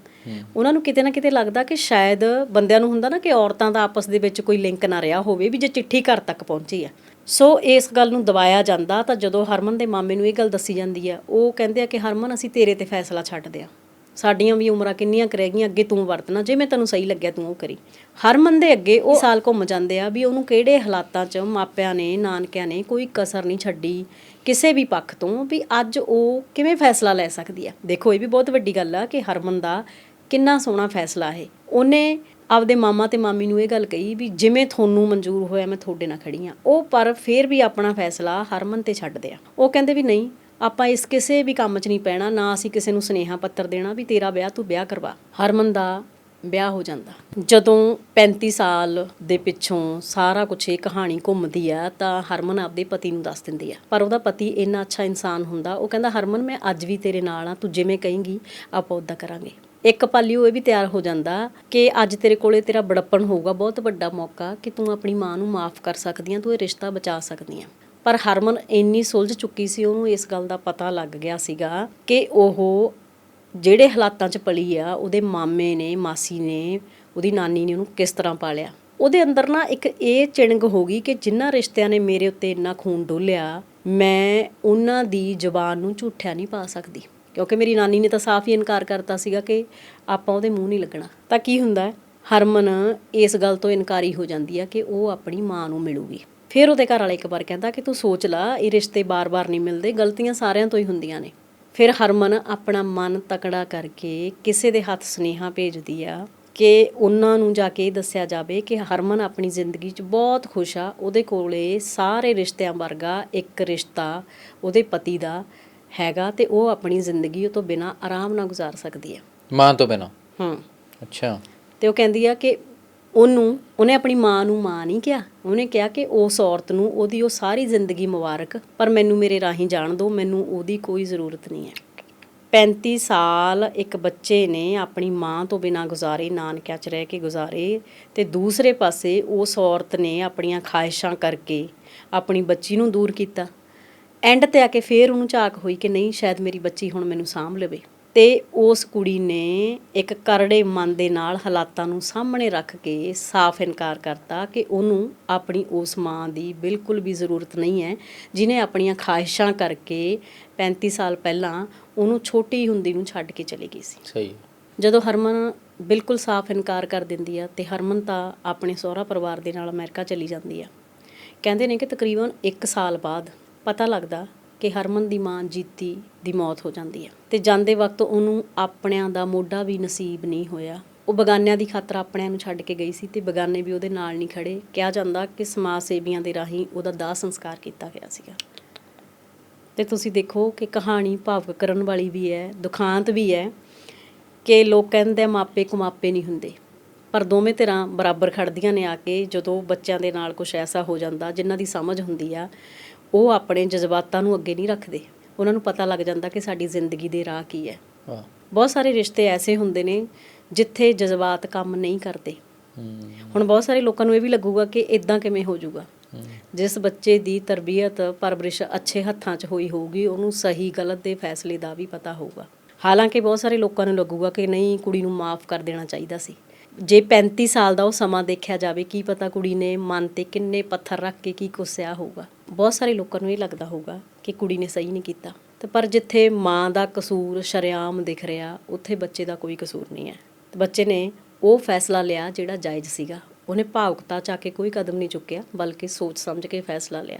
ਉਹਨਾਂ ਨੂੰ ਕਿਤੇ ਨਾ ਕਿਤੇ ਲੱਗਦਾ ਕਿ ਸ਼ਾਇਦ ਬੰਦਿਆਂ ਨੂੰ ਹੁੰਦਾ ਨਾ ਕਿ ਔਰਤਾਂ ਦਾ ਆਪਸ ਦੇ ਵਿੱਚ ਕੋਈ ਲਿੰਕ ਨਾ ਰਿਹਾ ਹੋਵੇ ਵੀ ਜੇ ਚਿੱਠੀ ਘਰ ਤੱਕ ਪਹੁੰਚੀ ਆ। ਸੋ ਇਸ ਗੱਲ ਨੂੰ ਦਬਾਇਆ ਜਾਂਦਾ ਤਾਂ ਜਦੋਂ ਹਰਮਨ ਦੇ ਮਾਮੇ ਨੂੰ ਇਹ ਗੱਲ ਦੱਸੀ ਜਾਂਦੀ ਆ ਉਹ ਕਹਿੰਦੇ ਆ ਕਿ ਹਰਮਨ ਅਸੀਂ ਤੇਰੇ ਤੇ ਫੈਸਲਾ ਛੱਡਦੇ ਆ ਸਾਡੀਆਂ ਵੀ ਉਮਰਾਂ ਕਿੰਨੀਆਂ ਕੁ ਰਹਿ ਗਈਆਂ ਅੱਗੇ ਤੂੰ ਵਰਤਣਾ ਜੇ ਮੈਂ ਤੈਨੂੰ ਸਹੀ ਲੱਗਿਆ ਤੂੰ ਉਹ ਕਰੀ। ਹਰਮਨ ਦੇ ਅੱਗੇ ਉਹ ਸਾਲ ਘੁੰਮ ਜਾਂਦੇ ਆ ਵੀ ਉਹਨੂੰ ਕਿਹੜੇ ਹਾਲਾਤਾਂ 'ਚ ਮਾਪਿਆਂ ਨੇ ਨਾਨਕਿਆਂ ਨੇ ਕੋਈ ਕਸਰ ਨਹੀਂ ਛੱਡੀ ਕਿਸੇ ਵੀ ਪੱਖ ਤੋਂ ਵੀ ਅੱਜ ਉਹ ਕਿਵੇਂ ਫੈਸਲਾ ਲੈ ਸਕਦੀ ਆ। ਦੇਖੋ ਇਹ ਵੀ ਬਹੁਤ ਵੱਡੀ ਗੱਲ ਆ ਕਿ ਹਰਮਨ ਦਾ ਕਿੰਨਾ ਸੋਹਣਾ ਫੈਸਲਾ ਹੈ। ਉਹਨੇ ਆਪਦੇ ਮਾਮਾ ਤੇ ਮਾਮੀ ਨੂੰ ਇਹ ਗੱਲ ਕਹੀ ਵੀ ਜਿਵੇਂ ਤੁਹਾਨੂੰ ਮਨਜ਼ੂਰ ਹੋਇਆ ਮੈਂ ਤੁਹਾਡੇ ਨਾਲ ਖੜੀ ਆ। ਉਹ ਪਰ ਫੇਰ ਵੀ ਆਪਣਾ ਫੈਸਲਾ ਹਰਮਨ ਤੇ ਛੱਡਦੇ ਆ। ਉਹ ਕਹਿੰਦੇ ਵੀ ਨਹੀਂ ਆਪਾਂ ਇਸ ਕਿਸੇ ਵੀ ਕੰਮ 'ਚ ਨਹੀਂ ਪੈਣਾ, ਨਾ ਅਸੀਂ ਕਿਸੇ ਨੂੰ ਸੁਨੇਹਾ ਪੱਤਰ ਦੇਣਾ ਵੀ ਤੇਰਾ ਵਿਆਹ ਤੂੰ ਵਿਆਹ ਕਰਵਾ। ਹਰਮਨ ਦਾ ਵਿਆਹ ਹੋ ਜਾਂਦਾ। ਜਦੋਂ 35 ਸਾਲ ਦੇ ਪਿੱਛੋਂ ਸਾਰਾ ਕੁਝ ਇਹ ਕਹਾਣੀ ਘੁੰਮਦੀ ਆ, ਤਾਂ ਹਰਮਨ ਆਪਦੇ ਪਤੀ ਨੂੰ ਦੱਸ ਦਿੰਦੀ ਆ। ਪਰ ਉਹਦਾ ਪਤੀ ਇੰਨਾ ਅੱਛਾ ਇਨਸਾਨ ਹੁੰਦਾ, ਉਹ ਕਹਿੰਦਾ, ਹਰਮਨ, ਮੈਂ ਅੱਜ ਵੀ ਤੇਰੇ ਨਾਲ ਆ, ਤੂੰ ਜਿਵੇਂ ਕਹੇਂਗੀ, ਆਪਾਂ ਉਦਾਂ ਕਰਾਂਗੇ। ਇੱਕ ਪਾਲੀ ਉਹ ਇਹ ਵੀ ਤਿਆਰ ਹੋ ਜਾਂਦਾ ਕਿ ਅੱਜ ਤੇਰੇ ਕੋਲੇ ਤੇਰਾ ਬੜੱਪਣ ਹੋਊਗਾ, ਬਹੁਤ ਵੱਡਾ ਮੌਕਾ ਕਿ ਤੂੰ ਆਪਣੀ ਮਾਂ ਨੂੰ ਮਾਫ ਕਰ ਸਕਦੀ ਆ, ਤੂੰ ਇਹ ਰਿਸ਼ਤਾ ਬਚਾ ਸਕਦੀ ਆ। ਪਰ ਹਰਮਨ ਇੰਨੀ ਸੁਲਝ ਚੁੱਕੀ ਸੀ, ਉਹਨੂੰ ਇਸ ਗੱਲ ਦਾ ਪਤਾ ਲੱਗ ਗਿਆ ਸੀਗਾ ਕਿ ਉਹ ਜਿਹੜੇ ਹਾਲਾਤਾਂ 'ਚ ਪਲੀ ਆ, ਉਹਦੇ ਮਾਮੇ ਨੇ, ਮਾਸੀ ਨੇ, ਉਹਦੀ ਨਾਨੀ ਨੇ ਉਹਨੂੰ ਕਿਸ ਤਰ੍ਹਾਂ ਪਾਲਿਆ। ਉਹਦੇ ਅੰਦਰ ਨਾ ਇੱਕ ਇਹ ਚਿਣਗ ਹੋ ਗਈ ਕਿ ਜਿਨ੍ਹਾਂ ਰਿਸ਼ਤਿਆਂ ਨੇ ਮੇਰੇ ਉੱਤੇ ਇੰਨਾ ਖੂਨ ਡੋਲਿਆ, ਮੈਂ ਉਹਨਾਂ ਦੀ ਜ਼ੁਬਾਨ ਨੂੰ ਝੂਠਿਆ ਨਹੀਂ ਪਾ ਸਕਦੀ। ਕਿਉਂਕਿ ਮੇਰੀ ਨਾਨੀ ਨੇ ਤਾਂ ਸਾਫ਼ ਹੀ ਇਨਕਾਰ ਕਰਤਾ ਸੀਗਾ ਕਿ ਆਪਾਂ ਉਹਦੇ ਮੂੰਹ ਨਹੀਂ ਲੱਗਣਾ। ਤਾਂ ਕੀ ਹੁੰਦਾ ਹਰਮਨ ਇਸ ਗੱਲ ਤੋਂ ਇਨਕਾਰੀ ਹੋ ਜਾਂਦੀ ਆ ਕਿ ਉਹ ਆਪਣੀ ਮਾਂ ਨੂੰ ਮਿਲੂਗੀ। ਫਿਰ ਉਹਦੇ ਘਰ ਵਾਲਾ ਇੱਕ ਵਾਰ ਕਹਿੰਦਾ ਕਿ ਤੂੰ ਸੋਚ ਲਾ ਇਹ ਰਿਸ਼ਤੇ ਬਾਰ-ਬਾਰ ਨਹੀਂ ਮਿਲਦੇ ਗਲਤੀਆਂ ਸਾਰਿਆਂ ਤੋਂ ਹੀ ਹੁੰਦੀਆਂ ਨੇ। ਫਿਰ ਹਰਮਨ ਆਪਣਾ ਮਨ ਤਕੜਾ ਕਰਕੇ ਕਿਸੇ ਦੇ ਹੱਥ ਸੁਨੇਹਾ ਭੇਜਦੀ ਆ ਕਿ ਉਹਨਾਂ ਨੂੰ ਜਾ ਕੇ ਦੱਸਿਆ ਜਾਵੇ ਕਿ ਹਰਮਨ ਆਪਣੀ ਜ਼ਿੰਦਗੀ 'ਚ ਬਹੁਤ ਖੁਸ਼ ਆ। ਉਹਦੇ ਕੋਲੇ ਸਾਰੇ ਰਿਸ਼ਤਿਆਂ ਵਰਗਾ ਇੱਕ ਰਿਸ਼ਤਾ ਉਹਦੇ ਪਤੀ ਦਾ ਹੈਗਾ ਤੇ ਉਹ ਆਪਣੀ ਜ਼ਿੰਦਗੀ ਉਹ ਤੋਂ ਬਿਨਾਂ ਆਰਾਮ ਨਾਲ ਗੁਜ਼ਾਰ ਸਕਦੀ ਹੈ
ਮਾਂ ਤੋਂ ਬਿਨਾ?
ਹੂੰ।
ਅੱਛਾ।
ਤੇ ਉਹ ਕਹਿੰਦੀ ਆ ਕਿ ਉਹਨੂੰ, ਉਹਨੇ ਆਪਣੀ ਮਾਂ ਨੂੰ ਮਾਂ ਨਹੀਂ ਕਿਹਾ। ਉਹਨੇ ਕਿਹਾ ਕਿ ਉਸ ਔਰਤ ਨੂੰ ਉਹਦੀ ਉਹ ਸਾਰੀ ਜ਼ਿੰਦਗੀ ਮੁਬਾਰਕ, ਪਰ ਮੈਨੂੰ ਮੇਰੇ ਰਾਹੀਂ ਜਾਣ ਦਿਓ, ਮੈਨੂੰ ਉਹਦੀ ਕੋਈ ਜ਼ਰੂਰਤ ਨਹੀਂ ਹੈ। 35 ਸਾਲ ਇੱਕ ਬੱਚੇ ਨੇ ਆਪਣੀ ਮਾਂ ਤੋਂ ਬਿਨਾਂ ਗੁਜ਼ਾਰੇ, ਨਾਨਕਿਆਂ 'ਚ ਰਹਿ ਕੇ ਗੁਜ਼ਾਰੇ ਤੇ ਦੂਸਰੇ ਪਾਸੇ ਉਸ ਔਰਤ ਨੇ ਆਪਣੀਆਂ ਖਾਹਿਸ਼ਾਂ ਕਰਕੇ ਆਪਣੀ ਬੱਚੀ ਨੂੰ ਦੂਰ ਕੀਤਾ। ਐਂਡ ਤੇ ਆ ਕੇ ਫੇਰ ਉਹਨੂੰ ਝਾਕ ਹੋਈ ਕਿ ਨਹੀਂ, ਸ਼ਾਇਦ ਮੇਰੀ ਬੱਚੀ ਹੁਣ ਮੈਨੂੰ ਸਾਂਭ ਲਵੇ। ਤੇ ਉਸ ਕੁੜੀ ਨੇ ਇੱਕ ਕਰੜੇ ਮਨ ਦੇ ਨਾਲ ਹਾਲਾਤਾਂ ਨੂੰ ਸਾਹਮਣੇ ਰੱਖ ਕੇ ਸਾਫ਼ ਇਨਕਾਰ ਕਰਤਾ ਕਿ ਉਹਨੂੰ ਆਪਣੀ ਉਸ ਮਾਂ ਦੀ ਬਿਲਕੁਲ ਵੀ ਜ਼ਰੂਰਤ ਨਹੀਂ ਹੈ ਜਿਨੇ ਆਪਣੀਆਂ ਖਾਹਿਸ਼ਾਂ ਕਰਕੇ 35 ਸਾਲ ਪਹਿਲਾਂ ਉਹਨੂੰ ਛੋਟੀ ਹੁੰਦੀ ਨੂੰ ਛੱਡ ਕੇ ਚਲੀ ਗਈ ਸੀ।
ਸਹੀ।
ਜਦੋਂ ਹਰਮਨ ਬਿਲਕੁਲ ਸਾਫ਼ ਇਨਕਾਰ ਕਰ ਦਿੰਦੀ ਆ ਤੇ ਹਰਮਨ ਤਾਂ ਆਪਣੇ ਸਹੁਰਾ ਪਰਿਵਾਰ ਦੇ ਨਾਲ ਅਮਰੀਕਾ ਚਲੀ ਜਾਂਦੀ ਆ। ਕਹਿੰਦੇ ਨੇ ਕਿ ਤਕਰੀਬਨ 1 ਸਾਲ ਬਾਅਦ ਪਤਾ ਲੱਗਦਾ ਕਿ ਹਰਮਨ ਦੀ ਮਾਂ ਜੀਤੀ ਦੀ ਮੌਤ ਹੋ ਜਾਂਦੀ ਹੈ ਤੇ ਜਾਂਦੇ ਵਕਤ ਉਹਨੂੰ ਆਪਣਿਆਂ ਦਾ ਮੋਢਾ ਵੀ ਨਸੀਬ ਨਹੀਂ ਹੋਇਆ। ਉਹ ਬਗਾਨਿਆਂ ਦੀ ਖਾਤਰ ਆਪਣਿਆਂ ਨੂੰ ਛੱਡ ਕੇ ਗਈ ਸੀ ਤੇ ਬਗਾਨੇ ਵੀ ਉਹਦੇ ਨਾਲ ਨਹੀਂ ਖੜੇ। ਕਿਹਾ ਜਾਂਦਾ ਕਿ ਸਮਾਜ ਸੇਵੀਆਂ ਦੇ ਰਾਹੀਂ ਉਹਦਾ ਦਾਹ ਸੰਸਕਾਰ ਕੀਤਾ ਗਿਆ ਸੀਗਾ। ਤੇ ਤੁਸੀਂ ਦੇਖੋ ਕਿ ਕਹਾਣੀ ਭਾਵੁਕ ਕਰਨ ਵਾਲੀ ਵੀ ਹੈ, ਦੁਖਾਂਤ ਵੀ ਹੈ ਕਿ ਲੋਕ ਕਹਿੰਦੇ ਆ ਮਾਪੇ ਕੁਮਾਪੇ ਨਹੀਂ ਹੁੰਦੇ। ਪਰ ਦੋਵੇਂ ਧਿਰਾਂ ਬਰਾਬਰ ਖੜਦੀਆਂ ਨੇ ਆ ਕੇ ਜਦੋਂ ਬੱਚਿਆਂ ਦੇ ਨਾਲ ਕੁਝ ਐਸਾ ਹੋ ਜਾਂਦਾ ਜਿਨ੍ਹਾਂ ਦੀ ਸਮਝ ਹੁੰਦੀ ਆ ਉਹ ਆਪਣੇ ਜਜ਼ਬਾਤਾਂ ਨੂੰ ਅੱਗੇ ਨਹੀਂ ਰੱਖਦੇ। ਉਹਨਾਂ ਨੂੰ ਪਤਾ ਲੱਗ ਜਾਂਦਾ ਕਿ ਸਾਡੀ ਜ਼ਿੰਦਗੀ ਦੇ ਰਾਹ ਕੀ ਹੈ।
ਵਾਹ
ਬਹੁਤ ਸਾਰੇ ਰਿਸ਼ਤੇ ਐਸੇ ਹੁੰਦੇ ਨੇ ਜਿੱਥੇ ਜਜ਼ਬਾਤ ਕੰਮ ਨਹੀਂ ਕਰਦੇ।
ਹੂੰ।
ਹੁਣ ਬਹੁਤ ਸਾਰੇ ਲੋਕਾਂ ਨੂੰ ਇਹ ਵੀ ਲੱਗੂਗਾ ਕਿ ਇਦਾਂ ਕਿਵੇਂ ਹੋ ਜਾਊਗਾ। ਜਿਸ ਬੱਚੇ ਦੀ ਤਰਬੀਅਤ ਪਰਵਰਿਸ਼ ਅੱਛੇ ਹੱਥਾਂ 'ਚ ਹੋਈ ਹੋਊਗੀ ਉਹਨੂੰ ਸਹੀ ਗਲਤ ਦੇ ਫੈਸਲੇ ਦਾ ਵੀ ਪਤਾ ਹੋਊਗਾ। ਹਾਲਾਂਕਿ ਬਹੁਤ ਸਾਰੇ ਲੋਕਾਂ ਨੂੰ ਲੱਗੂਗਾ ਕਿ ਨਹੀਂ ਕੁੜੀ ਨੂੰ ਮਾਫ ਕਰ ਦੇਣਾ ਚਾਹੀਦਾ ਸੀ। ਜੇ 35 ਸਾਲ ਦਾ ਉਹ ਸਮਾਂ ਦੇਖਿਆ ਜਾਵੇ ਕੀ ਪਤਾ ਕੁੜੀ ਨੇ ਮਨ ਤੇ ਕਿੰਨੇ ਪੱਥਰ ਰੱਖ ਕੇ ਕੀ ਕੁਸਿਆ ਹੋਊਗਾ। ਬਹੁਤ ਸਾਰੇ ਲੋਕਾਂ ਨੂੰ ਇਹ ਲੱਗਦਾ ਹੋਊਗਾ ਕਿ ਕੁੜੀ ਨੇ ਸਹੀ ਨਹੀਂ ਕੀਤਾ। ਤੇ ਪਰ ਜਿੱਥੇ ਮਾਂ ਦਾ ਕਸੂਰ ਸ਼ਰੇਆਮ ਦਿਖ ਰਿਹਾ, ਉੱਥੇ ਬੱਚੇ ਦਾ ਕੋਈ ਕਸੂਰ ਨਹੀਂ ਹੈ। ਤੇ ਬੱਚੇ ਨੇ ਉਹ ਫੈਸਲਾ ਲਿਆ ਜਿਹੜਾ ਜਾਇਜ਼ ਸੀਗਾ। ਉਹਨੇ ਭਾਵੁਕਤਾ ਚ ਆ ਕੇ ਕੋਈ ਕਦਮ ਨਹੀਂ ਚੁੱਕਿਆ, ਬਲਕਿ ਸੋਚ ਸਮਝ ਕੇ ਫੈਸਲਾ ਲਿਆ।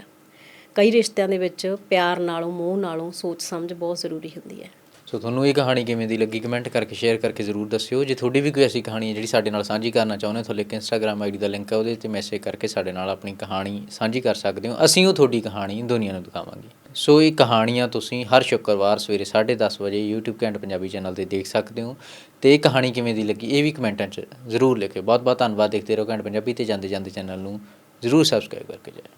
ਕਈ ਰਿਸ਼ਤਿਆਂ ਦੇ ਵਿੱਚ ਪਿਆਰ ਨਾਲੋਂ, ਮੋਹ ਨਾਲੋਂ ਸੋਚ ਸਮਝ ਬਹੁਤ ਜ਼ਰੂਰੀ ਹੁੰਦੀ ਹੈ।
ਸੋ ਤੁਹਾਨੂੰ ਇਹ ਕਹਾਣੀ ਕਿਵੇਂ ਦੀ ਲੱਗੀ? ਕਮੈਂਟ ਕਰਕੇ ਸ਼ੇਅਰ ਕਰਕੇ ਜ਼ਰੂਰ ਦੱਸਿਓ। ਜੇ ਤੁਹਾਡੀ ਵੀ ਕੋਈ ਐਸੀ ਕਹਾਣੀ ਹੈ ਜਿਹੜੀ ਸਾਡੇ ਨਾਲ ਸਾਂਝੀ ਕਰਨਾ ਚਾਹੁੰਦੇ ਹੋ ਥੱਲੇ ਇੱਕ ਇੰਸਟਾਗ੍ਰam ਆਈਡੀ ਦਾ ਲਿੰਕ ਹੈ ਉਹਦੇ ਤੇ ਮੈਸੇਜ ਕਰਕੇ ਸਾਡੇ ਨਾਲ ਆਪਣੀ ਕਹਾਣੀ ਸਾਂਝੀ ਕਰ ਸਕਦੇ ਹੋ। ਅਸੀਂ ਉਹ ਤੁਹਾਡੀ ਕਹਾਣੀ ਦੁਨੀਆ ਨੂੰ ਦਿਖਾਵਾਂਗੇ। ਸੋ ਇਹ ਕਹਾਣੀਆਂ ਤੁਸੀਂ ਹਰ ਸ਼ੁੱਕਰਵਾਰ ਸਵੇਰੇ 10:30 ਵਜੇ YouTube ਕੈਂਟ ਪੰਜਾਬੀ ਚੈਨਲ ਤੇ ਦੇਖ ਸਕਦੇ ਹੋ। ਤੇ ਇਹ ਕਹਾਣੀ ਕਿਵੇਂ ਦੀ ਲੱਗੀ, ਇਹ ਵੀ ਕਮੈਂਟਾਂ 'ਚ ਜ਼ਰੂਰ ਲਿਖਿਓ। ਬਹੁਤ ਬਹੁਤ ਧੰਨਵਾਦ। ਦੇਖਦੇ ਰਹੋ ਕੈਂਟ ਪੰਜਾਬੀ ਤੇ ਜਾਂਦੇ ਜਾਂਦੇ ਚੈਨਲ ਨੂੰ। ਜ਼ਰੂਰ ਸਬਸਕ੍ਰਾਈਬ ਕਰਕੇ ਜਾਇਓ।